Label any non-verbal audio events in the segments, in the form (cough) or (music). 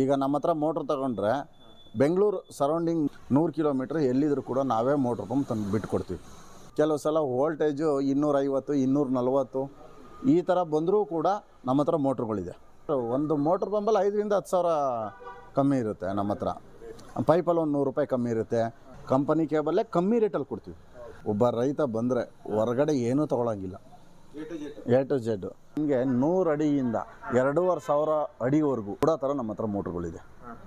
ಈಗ ನಮ್ಮ ಹತ್ರ ಮೋಟ್ರ್ ತಗೊಂಡ್ರೆ ಬೆಂಗಳೂರು ಸರೌಂಡಿಂಗ್ ನೂರು ಕಿಲೋಮೀಟ್ರ್ ಎಲ್ಲಿದ್ರು ಕೂಡ ನಾವೇ ಮೋಟ್ರ್ ಪಂಪ್ ತಂದು ಬಿಟ್ಕೊಡ್ತೀವಿ. ಕೆಲವು ಸಲ ವೋಲ್ಟೇಜು ಇನ್ನೂರೈವತ್ತು ಇನ್ನೂರ ನಲವತ್ತು ಈ ಥರ ಬಂದರೂ ಕೂಡ ನಮ್ಮ ಹತ್ರ ಮೋಟ್ರ್ಗಳಿದೆ ಒಂದು ಮೋಟ್ರ್ ಪಂಪಲ್ಲಿ ಐದರಿಂದ ಹತ್ತು ಸಾವಿರ ಕಮ್ಮಿ ಇರುತ್ತೆ ನಮ್ಮ ಹತ್ರ. ಪೈಪಲ್ಲಿ ಒಂದು ನೂರು ರೂಪಾಯಿ ಕಮ್ಮಿ ಇರುತ್ತೆ. ಕಂಪನಿ ಕೇಬಲ್ಲೇ ಕಮ್ಮಿ ರೇಟಲ್ಲಿ ಕೊಡ್ತೀವಿ. ಒಬ್ಬ ರೈತ ಬಂದರೆ ಹೊರಗಡೆ ಏನೂ ತೊಗೊಳಂಗಿಲ್ಲ. ಎ ಟು ಜೆಡ್ ನಿಮಗೆ ನೂರು ಅಡಿಯಿಂದ ಎರಡೂವರೆ ಸಾವಿರ ಅಡಿವರೆಗೂ ಕೂಡ ಥರ ನಮ್ಮ ಹತ್ರ ಮೋಟ್ರುಗಳಿದೆ.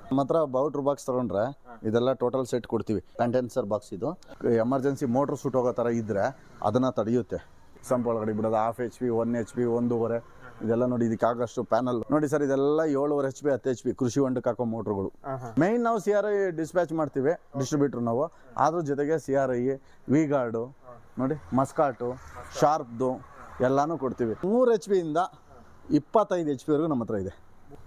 ನಮ್ಮ ಹತ್ರ ಬೌಟ್ರ್ ಬಾಕ್ಸ್ ತಗೊಂಡ್ರೆ ಇದೆಲ್ಲ ಟೋಟಲ್ ಸೆಟ್ ಕೊಡ್ತೀವಿ. ಕಂಟೆನ್ಸರ್ ಬಾಕ್ಸ್ ಇದು. ಎಮರ್ಜೆನ್ಸಿ ಮೋಟ್ರ್ ಸುಟ್ಟೋಗೋ ಥರ ಇದ್ದರೆ ಅದನ್ನು ತಡೆಯುತ್ತೆ. ಸಂಪ್ ಒಳಗಡೆ ಬಿಡೋದು half H P one H P ಒಂದೂವರೆ. ಇದೆಲ್ಲ ನೋಡಿ ಇದಕ್ಕೆ ಆಗಷ್ಟು ಪ್ಯಾನಲ್ ನೋಡಿ ಸರ್ ಇದೆಲ್ಲ ಏಳುವರೆ ಎಚ್ ಪಿ ಹತ್ತು ಎಚ್ ಪಿ ಕೃಷಿ ಹೊಂಡಕ್ಕೆ ಹಾಕೋ ಮೋಟ್ರುಗಳು. ಮೈನ್ ನಾವು ಸಿ ಆರ್ ಐ ಡಿಸ್ಪ್ಯಾಚ್ ಮಾಡ್ತೀವಿ ಡಿಸ್ಟ್ರಿಬ್ಯೂಟ್ರ್ ನಾವು. ಅದ್ರ ಜೊತೆಗೆ C R I V guard ನೋಡಿ ಮಸ್ಕಾಟು ಶಾರ್ಪ್ದು ಎಲ್ಲನೂ ಕೊಡ್ತೀವಿ. ಮೂರು ಎಚ್ ಪಿಯಿಂದ ಇಪ್ಪತ್ತೈದು ಎಚ್ ಪಿವರೆಗೂ ನಮ್ಮ ಹತ್ರ ಇದೆ.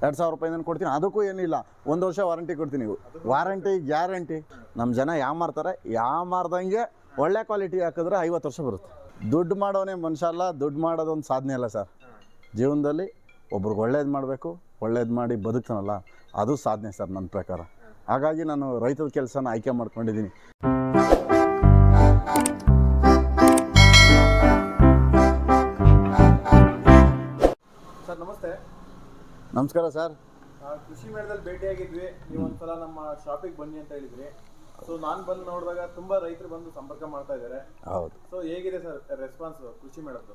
ಎರಡು ಸಾವಿರ ರೂಪಾಯಿಂದ ಕೊಡ್ತೀನಿ. ಅದಕ್ಕೂ ಏನಿಲ್ಲ. ಒಂದು ವರ್ಷ ವಾರಂಟಿ ಕೊಡ್ತೀನಿ ವಾರಂಟಿ ಗ್ಯಾರಂಟಿ ನಮ್ಮ ಜನ ಯಾವ ಮಾರ್ತಾರೆ? ಯಾವ ಮಾರ್ದಂಗೆ ಒಳ್ಳೆ ಕ್ವಾಲಿಟಿ ಹಾಕಿದ್ರೆ ಐವತ್ತು ವರ್ಷ ಬರುತ್ತೆ. ದುಡ್ಡು ಮಾಡೋನೇ ಮನುಷ್ಯ ಅಲ್ಲ. ದುಡ್ಡು ಮಾಡೋದೊಂದು ಸಾಧನೆ ಅಲ್ಲ ಸರ್ ಜೀವನದಲ್ಲಿ ಒಬ್ರಿಗೆ ಒಳ್ಳೇದು ಮಾಡಬೇಕು, ಒಳ್ಳೇದು ಮಾಡಿ ಬದುಕ್ತಾನಲ್ಲ, ಅದು ಸಾಧನೆ ಸರ್ ನನ್ನ ಪ್ರಕಾರ. ಹಾಗಾಗಿ ನಾನು ರೈತದ ಕೆಲಸನ ಆಯ್ಕೆ ಮಾಡ್ಕೊಂಡಿದ್ದೀನಿ. ನಮಸ್ಕಾರ ಸರ್. ಕೃಷಿ ಮೇಳದಲ್ಲಿ ಭೇಟಿಯಾಗಿದ್ವಿ. ನೀವು ಒಂದ್ಸಲ ನಮ್ಮ ಶಾಪಿಗೆ ಬನ್ನಿ ಅಂತ ಹೇಳಿದ್ರಿ. ಸೊ ನಾನು ಬಂದು ನೋಡಿದಾಗ ತುಂಬಾ ರೈತರು ಬಂದು ಸಂಪರ್ಕ ಮಾಡ್ತಾ ಇದ್ದಾರೆ. ಹೌದು. ಸೊ ಹೇಗಿದೆ ಸರ್ ರೆಸ್ಪಾನ್ಸ್ ಕೃಷಿ ಮೇಳದ್ದು?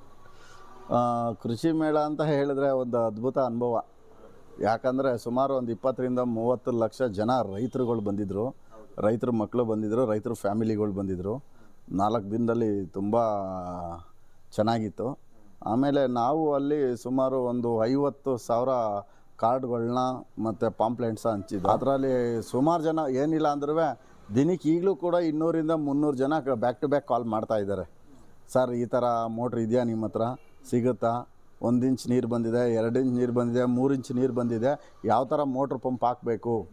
ಕೃಷಿ ಮೇಳ ಅಂತ ಹೇಳಿದ್ರೆ ಒಂದು ಅದ್ಭುತ ಅನುಭವ. ಯಾಕಂದರೆ ಸುಮಾರು ಒಂದು ಇಪ್ಪತ್ತರಿಂದ ಮೂವತ್ತು ಲಕ್ಷ ಜನ ರೈತರುಗಳು ಬಂದಿದ್ದರು ರೈತರ ಮಕ್ಕಳು ಬಂದಿದ್ದರು ರೈತರ ಫ್ಯಾಮಿಲಿಗಳು ಬಂದಿದ್ದರು ನಾಲ್ಕು ದಿನದಲ್ಲಿ ತುಂಬ ಚೆನ್ನಾಗಿತ್ತು. ಆಮೇಲೆ ನಾವು ಅಲ್ಲಿ ಸುಮಾರು ಒಂದು ಐವತ್ತು ಸಾವಿರ ಕಾರ್ಡ್ಗಳನ್ನ ಮತ್ತು ಪಾಂಪ್ಲೆಂಟ್ಸ ಹಂಚಿದ್ದು ಅದರಲ್ಲಿ ಸುಮಾರು ಜನ ಏನಿಲ್ಲ ಅಂದ್ರೂ ದಿನಕ್ಕೆ ಈಗಲೂ ಕೂಡ ಇನ್ನೂರಿಂದ ಮುನ್ನೂರು ಜನ ಬ್ಯಾಕ್ ಟು ಬ್ಯಾಕ್ ಕಾಲ್ ಮಾಡ್ತಾ ಇದ್ದಾರೆ. ಸರ್, ಈ ಥರ ಮೋಟ್ರ್ ಇದೆಯಾ ನಿಮ್ಮ ಹತ್ರ? ಸಿಗುತ್ತಾ? ಒಂದು ಇಂಚ್ ನೀರು ಬಂದಿದೆ, ಎರಡು ಇಂಚ್ ನೀರು ಬಂದಿದೆ, ಮೂರು ಇಂಚ್ ನೀರು ಬಂದಿದೆ. ಯಾವ ಥರ ಮೋಟ್ರ್ ಪಂಪ್ ಹಾಕಬೇಕು?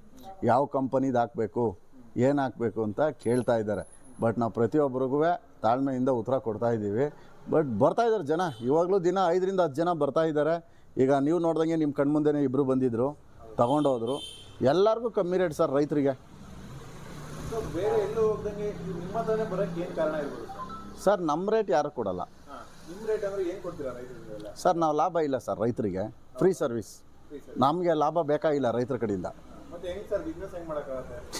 ಯಾವ ಕಂಪನಿದು ಹಾಕಬೇಕು? ಏನು ಹಾಕಬೇಕು? ಅಂತ ಕೇಳ್ತಾ ಇದ್ದಾರೆ. ಬಟ್ ನಾವು ಪ್ರತಿಯೊಬ್ಬರಿಗೂ ತಾಳ್ಮೆಯಿಂದ ಉತ್ತರ ಕೊಡ್ತಾ ಇದ್ದೀವಿ. ಬಟ್ ಬರ್ತಾ ಇದ್ದಾರೆ ಜನ. ಇವಾಗಲೂ ದಿನ ಐದರಿಂದ ಹತ್ತು ಜನ ಬರ್ತಾ ಇದ್ದಾರೆ. ಈಗ ನೀವು ನೋಡ್ದಂಗೆ ನಿಮ್ಮ ಕಣ್ಮುಂದೆನೇ ಇಬ್ಬರು ಬಂದಿದ್ದರು ತಗೊಂಡೋದ್ರು. ಎಲ್ಲರಿಗೂ ಕಮ್ಮಿ ರೇಟ್ ಸರ್ ರೈತರಿಗೆ. ಸರ್? ನಮ್ಮ ರೇಟ್ ಯಾರು ಕೊಡಲ್ಲ. ಸರ್ ನಾವು ಲಾಭ ಇಲ್ಲ ಸರ್ ರೈತರಿಗೆ. ಫ್ರೀ ಸರ್ವಿಸ್ ನಮಗೆ ಲಾಭ ಬೇಕಾಗಿಲ್ಲ ರೈತರ ಕಡೆಯಿಂದ.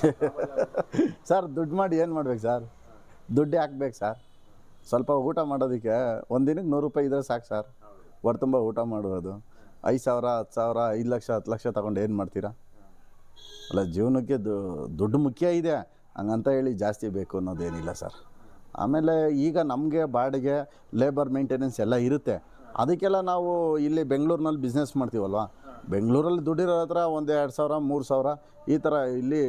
(laughs) ಸರ್ ದುಡ್ಡು ಮಾಡಿ ಏನು ಮಾಡ್ಬೇಕು ಸರ್? ದುಡ್ಡು ಹಾಕ್ಬೇಕು ಸರ್. ಸ್ವಲ್ಪ ಊಟ ಮಾಡೋದಕ್ಕೆ ಒಂದು ದಿನಕ್ಕೆ ನೂರು ರೂಪಾಯಿ ಇದ್ರೆ ಸಾಕು ಸರ್. ಹೊಟ್ಟೆ ತುಂಬ ಊಟ ಮಾಡುವುದು. ಐದು ಸಾವಿರ, ಹತ್ತು ಸಾವಿರ, ಐದು ಲಕ್ಷ, ಹತ್ತು ಲಕ್ಷ ತಗೊಂಡು ಏನು ಮಾಡ್ತೀರಾ? ಅಲ್ಲ, ಜೀವನಕ್ಕೆ ದುಡ್ಡು ಮುಖ್ಯ ಇದೆ. ಹಂಗಂತ ಹೇಳಿ ಜಾಸ್ತಿ ಬೇಕು ಅನ್ನೋದೇನಿಲ್ಲ ಸರ್. ಆಮೇಲೆ ಈಗ ನಮಗೆ ಬಾಡಿಗೆ ಲೇಬರ್ ಮೇಂಟೆನೆನ್ಸ್ ಎಲ್ಲ ಇರುತ್ತೆ. ಅದಕ್ಕೆಲ್ಲ ನಾವು ಇಲ್ಲಿ ಬೆಂಗಳೂರಿನಲ್ಲಿ ಬಿಸ್ನೆಸ್ ಮಾಡ್ತೀವಲ್ವ? ಬೆಂಗಳೂರಲ್ಲಿ ದುಡ್ಡಿರೋ ಹತ್ರ ಒಂದು ಎರಡು ಸಾವಿರ, ಮೂರು ಸಾವಿರ ಈ ಥರ ಇಲ್ಲಿ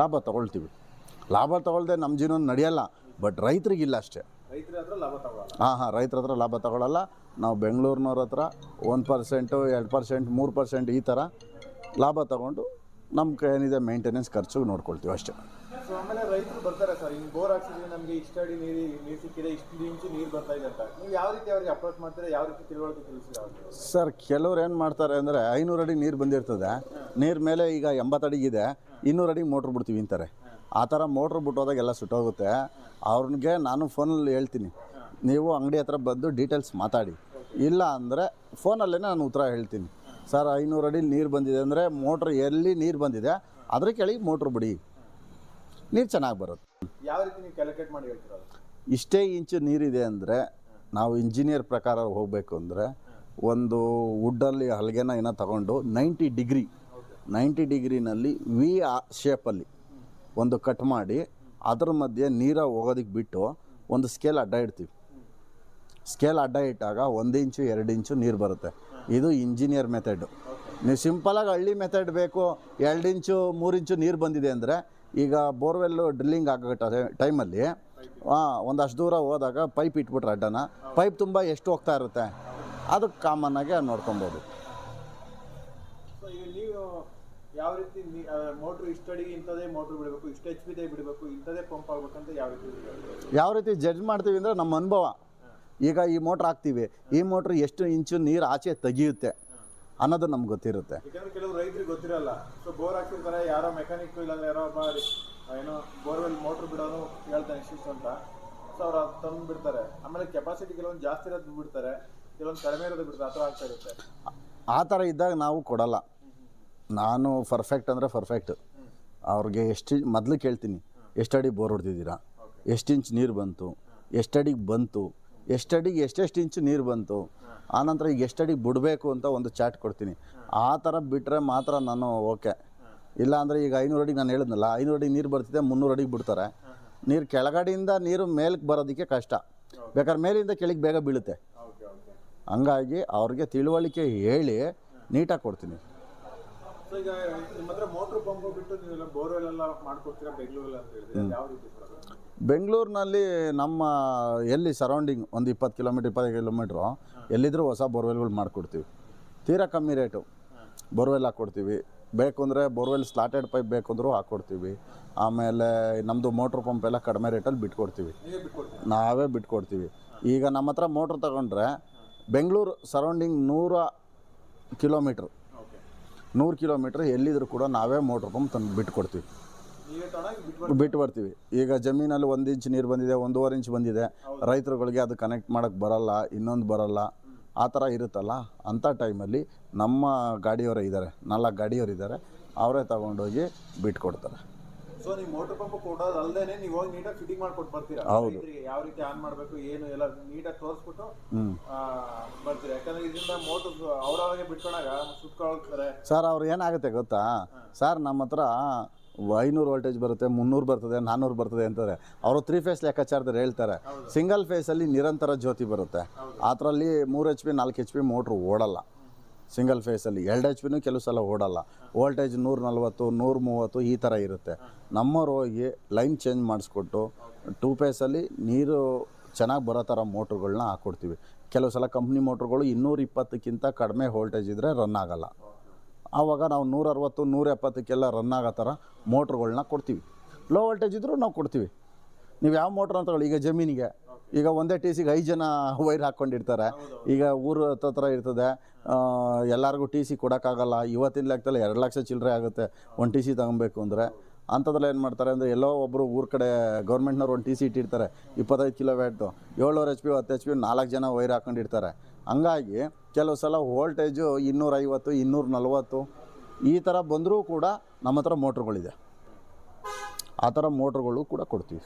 ಲಾಭ ತೊಗೊಳ್ತೀವಿ. ಲಾಭ ತೊಗೊಳ್ದೆ ನಮ್ಮ ಜೀವನ ನಡೆಯಲ್ಲ ಬಟ್ ರೈತರಿಗಿಲ್ಲ ಅಷ್ಟೇ. ರೈತರ ಹಾ ಹಾಂ ಹಾಂ ರೈತರ ಹತ್ರ ಲಾಭ ತಗೊಳ್ಳಲ್ಲ ನಾವು ಬೆಂಗಳೂರಿನವ್ರ ಹತ್ರ ಒಂದು ಪರ್ಸೆಂಟು ಎರಡು ಪರ್ಸೆಂಟ್ ಮೂರು ಪರ್ಸೆಂಟ್ ಈ ಥರ ಲಾಭ ತಗೊಂಡು ನಮ್ಮ ಏನಿದೆ ಮೇಂಟೆನೆನ್ಸ್ ಖರ್ಚು ನೋಡ್ಕೊಳ್ತೀವಿ ಅಷ್ಟೇ. ಸೊ ಆಮೇಲೆ ರೈತರು ಬರ್ತಾರೆ ಸರ್ ಹಿಂಗೆ ಬೋರ್ ಹಾಕ್ಸಿದ್ರೆ ನಮಗೆ ಇಷ್ಟ ಅಡಿ ನೀರು ನೀರು ಸಿಕ್ಕಿದೆ ಇಷ್ಟು ಇಂಚು ನೀರು ಬರ್ತಾ ಇದೆ ಅಂತ. ನೀವು ಯಾವ ರೀತಿ ಅವ್ರಿಗೆ ಅಪ್ರೋಚ್ ಮಾಡ್ತೀರಾ ಯಾವ ರೀತಿ ತಿಳುವಳಿಕೆ ತಿಳಿಸಿದ್ರೆ ಅವ್ರಿಗೆ? ಸರ್ ಕೆಲವ್ರು ಏನು ಮಾಡ್ತಾರೆ ಅಂದರೆ ಐನೂರು ಅಡಿ ನೀರು ಬಂದಿರ್ತದೆ. ನೀರು ಮೇಲೆ ಈಗ ಎಂಬತ್ತು ಇದೆ. ಇನ್ನೂರು ಅಡಿ ಮೋಟ್ರ್ ಬಿಡ್ತೀವಿ ಅಂತಾರೆ. ಆ ಥರ ಮೋಟ್ರ್ ಬಿಟ್ಟೋದಾಗ ಎಲ್ಲ ಸುಟ್ಟೋಗುತ್ತೆ. ಅವ್ರಿಗೆ ನಾನು ಫೋನಲ್ಲಿ ಹೇಳ್ತೀನಿ. ನೀವು ಅಂಗಡಿ ಹತ್ರ ಬಂದು ಡೀಟೇಲ್ಸ್ ಮಾತಾಡಿ. ಇಲ್ಲ ಅಂದರೆ ಫೋನಲ್ಲೇ ನಾನು ಉತ್ತರ ಹೇಳ್ತೀನಿ. ಸರ್ ಐನೂರು ಅಡಿ ನೀರು ಬಂದಿದೆ ಅಂದರೆ ಮೋಟ್ರ್ ಎಲ್ಲಿ ನೀರು ಬಂದಿದೆ ಅದ್ರ ಕೆಳಗೆ ಮೋಟ್ರ್ ಬಿಡಿ. ನೀರು ಚೆನ್ನಾಗಿ ಬರುತ್ತೆ. ಯಾವ ರೀತಿ ನೀವು ಕ್ಯಾಲ್ಕುಲೇಟ್ ಮಾಡಿ ಹೇಳ್ತೀರಾ ಇಷ್ಟೇ ಇಂಚು ನೀರಿದೆ ಅಂದರೆ ನಾವು ಇಂಜಿನಿಯರ್ ಪ್ರಕಾರ ಹೋಗಬೇಕು ಅಂದರೆ ಒಂದು ವುಡ್ಡಲ್ಲಿ ಹಲಗೆನ ಏನೋ ತಗೊಂಡು ನೈಂಟಿ ಡಿಗ್ರಿ ನೈಂಟಿ ಡಿಗ್ರಿನಲ್ಲಿ ವಿ ಆ ಶೇಪಲ್ಲಿ ಒಂದು ಕಟ್ ಮಾಡಿ, ಅದ್ರ ಮಧ್ಯೆ ನೀರ ಹೋಗೋದಕ್ಕೆ ಬಿಟ್ಟು ಒಂದು ಸ್ಕೇಲ್ ಅಡ್ಡ ಇಡ್ತೀವಿ. ಸ್ಕೇಲ್ ಅಡ್ಡ ಇಟ್ಟಾಗ ಒಂದು ಇಂಚು, ಎರಡು ಇಂಚು ನೀರು ಬರುತ್ತೆ. ಇದು ಇಂಜಿನಿಯರ್ ಮೆಥಡ್ ನೀವು ಸಿಂಪಲಾಗಿ ಹಳ್ಳಿ ಮೆಥಡ್ ಬೇಕು, ಎರಡು ಇಂಚು, ಮೂರು ಇಂಚು ನೀರು ಬಂದಿದೆ ಅಂದರೆ, ಈಗ ಬೋರ್ವೆಲ್ಲು ಡ್ರಿಲ್ಲಿಂಗ್ ಆಗೋ ಟೈಮಲ್ಲಿ ಒಂದಷ್ಟು ದೂರ ಹೋದಾಗ ಪೈಪ್ ಇಟ್ಬಿಟ್ರೆ ಅಡ್ಡನ. ಪೈಪ್ ತುಂಬ ಎಷ್ಟು ಹೋಗ್ತಾ ಇರುತ್ತೆ? ಅದಕ್ಕೆ ಕಾಮನ್ನಾಗಿ ನೋಡ್ಕೊಬೋದು. ಯಾವ ರೀತಿ ಮೋಟ್ರ್ ಇಷ್ಟಡಿಗೆ ಇಂಥದೇ ಮೋಟ್ರ್ ಬಿಡಬೇಕು ಇಷ್ಟು ಎಚ್ ಪಿದೇ ಬಿಡಬೇಕು ಇಂಥದೇ ಪಂಪ್ ಆಗ್ಬೇಕಂತ ಯಾವ ರೀತಿ ಯಾವ ರೀತಿ ಜಡ್ಜ್ ಮಾಡ್ತೀವಿ ಅಂದರೆ ನಮ್ಮ ಅನುಭವ. ಈಗ ಈ ಮೋಟ್ರ್ ಹಾಕ್ತೀವಿ ಈ ಮೋಟ್ರ್ ಎಷ್ಟು ಇಂಚು ನೀರು ಆಚೆ ತೆಗಿಯುತ್ತೆ ಅನ್ನೋದು ನಮ್ಗೆ ಗೊತ್ತಿರುತ್ತೆ. ಯಾಕಂದ್ರೆ ಕೆಲವು ರೈತರಿಗೆ ಗೊತ್ತಿರಲ್ಲ ಸೊ ಬೋರ್ ಹಾಕಿರ್ತಾರೆ ಯಾರೋ ಮೆಕ್ಯಾನಿಕ್ ಇಲ್ಲ ಯಾರೋ ಒಬ್ಬ ಏನೋ ಬೋರ್ವೆಲ್ ಮೋಟ್ರ್ ಬಿಡೋನು ಹೇಳ್ತಾನೆ ಇಷ್ಟು ಅಂತ. ಸೊ ಅವ್ರು ತಂದು ಬಿಡ್ತಾರೆ. ಆಮೇಲೆ ಕೆಪಾಸಿಟಿ ಕೆಲವೊಂದು ಜಾಸ್ತಿ ಇರೋದು ಬಿಡ್ತಾರೆ ಕೆಲವೊಂದು ಕಡಿಮೆ ಇರೋದು ಬಿಡ್ತಾರೆ ಆ ಥರ ಆಗ್ತಾ ಇರುತ್ತೆ. ಆ ಥರ ಇದ್ದಾಗ ನಾವು ಕೊಡಲ್ಲ. ನಾನು ಪರ್ಫೆಕ್ಟ್ ಅಂದರೆ ಪರ್ಫೆಕ್ಟ್ ಅವ್ರಿಗೆ ಎಷ್ಟು ಮೊದಲು ಕೇಳ್ತೀನಿ ಎಷ್ಟಡಿ ಬೋರ್ ಹೊಡೆದಿದ್ದೀರಾ? ಎಷ್ಟು ಇಂಚ್ ನೀರು ಬಂತು? ಎಷ್ಟಡಿಗೆ ಬಂತು? ಎಷ್ಟಡಿಗೆ ಎಷ್ಟೆಷ್ಟು ಇಂಚು ನೀರು ಬಂತು? ಆನಂತರ ಈಗ ಎಷ್ಟಡಿಗೆ ಬಿಡಬೇಕು ಅಂತ ಒಂದು ಚಾಟ್ ಕೊಡ್ತೀನಿ. ಆ ಥರ ಬಿಟ್ಟರೆ ಮಾತ್ರ ನಾನು ಓಕೆ ಇಲ್ಲ ಅಂದರೆ ಈಗ ಐನೂರು ಅಡಿಗೆ ನಾನು ಹೇಳಿದ್ನಲ್ಲ, ಐನೂರು ಅಡಿಗೆ ನೀರು ಬರ್ತಿದೆ, ಮುನ್ನೂರು ಅಡಿಗೆ ಬಿಡ್ತಾರೆ. ನೀರು ಕೆಳಗಡೆಯಿಂದ ನೀರು ಮೇಲಕ್ಕೆ ಬರೋದಕ್ಕೆ ಕಷ್ಟ. ಬೇಕಾದ್ರೆ ಮೇಲಿಂದ ಕೆಳಗೆ ಬೇಗ ಬೀಳುತ್ತೆ. ಹಂಗಾಗಿ ಅವ್ರಿಗೆ ತಿಳುವಳಿಕೆ ಹೇಳಿ ನೀಟಾಗಿ ಕೊಡ್ತೀನಿ. ಸೊ ಈಗ ನಿಮ್ಮ ಹತ್ರ ಮೋಟ್ರ್ ಪಂಪ್ ಬಿಟ್ಟು ನೀವೆಲ್ಲ ಬೋರ್ವೆಲ್ ಎಲ್ಲ ಮಾಡ್ಕೊಡ್ತೀರಾ ಬೆಂಗಳೂರಲ್ಲಿ ಅಂತ ಹೇಳಿದ್ರೆ ಯಾವ ರೀತಿ ಬೆಂಗಳೂರಿನಲ್ಲಿ ನಮ್ಮ ಎಲ್ಲಿ ಸರೌಂಡಿಂಗ್ ಒಂದು ಇಪ್ಪತ್ತು ಕಿಲೋಮೀಟ್ರ್ ಇಪ್ಪತ್ತು ಕಿಲೋಮೀಟ್ರು ಎಲ್ಲಿದ್ದರೂ ಹೊಸ ಬೋರ್ವೆಲ್ಗಳು ಮಾಡಿಕೊಡ್ತೀವಿ. ತೀರಾ ಕಮ್ಮಿ ರೇಟು. ಬೋರ್ವೆಲ್ ಹಾಕ್ಕೊಡ್ತೀವಿ ಬೇಕು ಅಂದರೆ ಬೋರ್ವೆಲ್ ಸ್ಲಾಟೆಡ್ ಪೈಪ್ ಬೇಕು ಅಂದರೂ ಹಾಕ್ಕೊಡ್ತೀವಿ ಆಮೇಲೆ ನಮ್ಮದು ಮೋಟ್ರ್ ಪಂಪ್ ಎಲ್ಲ ಕಡಿಮೆ ರೇಟಲ್ಲಿ ಬಿಟ್ಕೊಡ್ತೀವಿ. ನಾವೇ ಬಿಟ್ಕೊಡ್ತೀವಿ. ಈಗ ನಮ್ಮ ಹತ್ರ ಮೋಟ್ರ್ ತಗೊಂಡ್ರೆ ಬೆಂಗಳೂರು ಸರೌಂಡಿಂಗ್ ನೂರ ಕಿಲೋಮೀಟ್ರ್. ನೂರು ಕಿಲೋಮೀಟ್ರ್ ಎಲ್ಲಿದ್ರು ಕೂಡ ನಾವೇ ಮೋಟ್ರ್ ಪಂಪ್ ತಂದು ಬಿಟ್ಕೊಡ್ತೀವಿ. ಕೊಡ್ತೀವಿ ಬಿಟ್ಟು ಬರ್ತೀವಿ. ಈಗ ಜಮೀನಲ್ಲಿ ಒಂದು ಇಂಚ್ ನೀರು ಬಂದಿದೆ, ಒಂದೂವರೆ ಇಂಚ್ ಬಂದಿದೆ. ರೈತರುಗಳಿಗೆ ಅದು ಕನೆಕ್ಟ್ ಮಾಡೋಕ್ಕೆ ಬರಲ್ಲ, ಇನ್ನೊಂದು ಬರಲ್ಲ. ಆ ಥರ ಇರುತ್ತಲ್ಲ? ಅಂಥ ಟೈಮಲ್ಲಿ ನಮ್ಮ ಗಾಡಿಯವರೇ ಇದ್ದಾರೆ, ನಾಲ್ಕು ಗಾಡಿಯವರು ಇದ್ದಾರೆ ಅವರೇ ತಗೊಂಡೋಗಿ ಬಿಟ್ಕೊಡ್ತಾರೆ. ಸೊ ನೀವು ಮೋಟರ್ ಪಂಪ್ ಕೊಡೋದು ಅಲ್ಲದೆ ನೀವು ಹೋಗಿ ನೀಟಾಗಿ ಫಿಟ್ಟಿಂಗ್ ಮಾಡ್ಕೊಟ್ಟು ಬರ್ತೀರಾ? ಹೌದು. ರೈತರಿಗೆ ಯಾವ ರೀತಿ ಆನ್ ಮಾಡಬೇಕು ಏನು ಎಲ್ಲ ನೀಟಾಗಿ ತೋರಿಸ್ಬಿಟ್ಟು ಹ್ಞೂ ಆ, ಬರ್ತೀರಾ? ಯಾಕಂದ್ರೆ ಇದರಿಂದ ಮೋಟರ್ ಅವ್ರವ್ರಿಗೆ ಬಿಟ್ಕೊಂಡಾಗ ಸುತ್ಕೊಳ್ತಾರೆ. ಸರ್ ಅವ್ರು ಏನಾಗುತ್ತೆ ಗೊತ್ತಾ? ಸರ್ ನಮ್ಮ ಹತ್ರ ಐನೂರು ವೋಲ್ಟೇಜ್ ಬರುತ್ತೆ ಮುನ್ನೂರು ಬರ್ತದೆ ನಾನ್ನೂರು ಬರ್ತದೆ ಅಂತಾರೆ. ಅವರು ತ್ರೀ ಫೇಸ್ ಲೆಕ್ಕಾಚಾರದಲ್ಲಿ ಹೇಳ್ತಾರೆ. ಸಿಂಗಲ್ ಫೇಸಲ್ಲಿ ನಿರಂತರ ಜ್ಯೋತಿ ಬರುತ್ತೆ. ಅದರಲ್ಲಿ ಮೂರು ಎಚ್ ಪಿ ನಾಲ್ಕು ಎಚ್ ಪಿ ಮೋಟ್ರ್ ಓಡಲ್ಲ. ಸಿಂಗಲ್ ಫೇಸಲ್ಲಿ ಎರಡು ಎಚ್ ಪಿನೂ ಕೆಲವು ಸಲ ಓಡಲ್ಲ. ವೋಲ್ಟೇಜ್ ನೂರ ನಲ್ವತ್ತು, ನೂರ ಮೂವತ್ತು ಈ ಥರ ಇರುತ್ತೆ. ನಮ್ಮವ್ರು ಹೋಗಿ ಲೈನ್ ಚೇಂಜ್ ಮಾಡಿಸ್ಕೊಟ್ಟು ಟೂ ಫೇಸಲ್ಲಿ ನೀರು ಚೆನ್ನಾಗಿ ಬರೋ ಥರ ಮೋಟ್ರ್ಗಳನ್ನ ಹಾಕ್ಕೊಡ್ತೀವಿ ಕೆಲವು ಸಲ ಕಂಪ್ನಿ ಮೋಟ್ರುಗಳು ಇನ್ನೂರ ಇಪ್ಪತ್ತಕ್ಕಿಂತ ಕಡಿಮೆ ವೋಲ್ಟೇಜ್ ಇದ್ದರೆ ರನ್ ಆಗೋಲ್ಲ. ಆವಾಗ ನಾವು ನೂರ ಅರವತ್ತು, ನೂರ ಎಪ್ಪತ್ತಕ್ಕೆಲ್ಲ ರನ್ ಆಗೋ ಥರ ಮೋಟ್ರ್ಗಳನ್ನ ಕೊಡ್ತೀವಿ. ಲೋ ವೋಲ್ಟೇಜ್ ಇದ್ದರೂ ನಾವು ಕೊಡ್ತೀವಿ. ನೀವು ಯಾವ ಮೋಟ್ರ್ ಅಂತ ಈಗ ಜಮೀನಿಗೆ. ಈಗ ಒಂದೇ ಟಿ ಸಿಗೆ ಐದು ಜನ ವೈರ್ ಹಾಕ್ಕೊಂಡಿರ್ತಾರೆ ಈಗ ಊರು ಹತ್ರ ಇರ್ತದೆ. ಎಲ್ಲರಿಗೂ ಟಿ ಸಿ ಕೊಡೋಕ್ಕಾಗಲ್ಲ. ಇವತ್ತಿನ ಲೆಕ್ಕದಲ್ಲಿ ಎರಡು ಲಕ್ಷ ಚಿಲ್ಲರೆ ಆಗುತ್ತೆ ಒಂದು ಟಿ ಸಿ ತಗೊಬೇಕು ಅಂದರೆ. ಅಂಥದ್ರಲ್ಲಿ ಏನು ಮಾಡ್ತಾರೆ ಅಂದರೆ ಎಲ್ಲೋ ಒಬ್ಬರು ಊರ ಕಡೆ ಗೌರ್ಮೆಂಟ್ನವ್ರು ಒಂದು ಟಿ ಸಿ ಇಟ್ಟಿರ್ತಾರೆ. ಇಪ್ಪತ್ತೈದು ಕಿಲೋ ವ್ಯಾಟು ಏಳ್ನೂರು ಎಚ್ ಪಿ ಹತ್ತು ಎಚ್ ಪಿ ನಾಲ್ಕು ಜನ ವೈರ್ ಹಾಕೊಂಡಿರ್ತಾರೆ. ಹಂಗಾಗಿ ಕೆಲವು ಸಲ ವೋಲ್ಟೇಜು ಇನ್ನೂರೈವತ್ತು ಇನ್ನೂರ ನಲ್ವತ್ತು ಈ ಥರ ಬಂದರೂ ಕೂಡ ನಮ್ಮ ಹತ್ರ ಮೋಟ್ರುಗಳಿದೆ. ಆ ಥರ ಮೋಟ್ರುಗಳು ಕೂಡ ಕೊಡ್ತೀವಿ.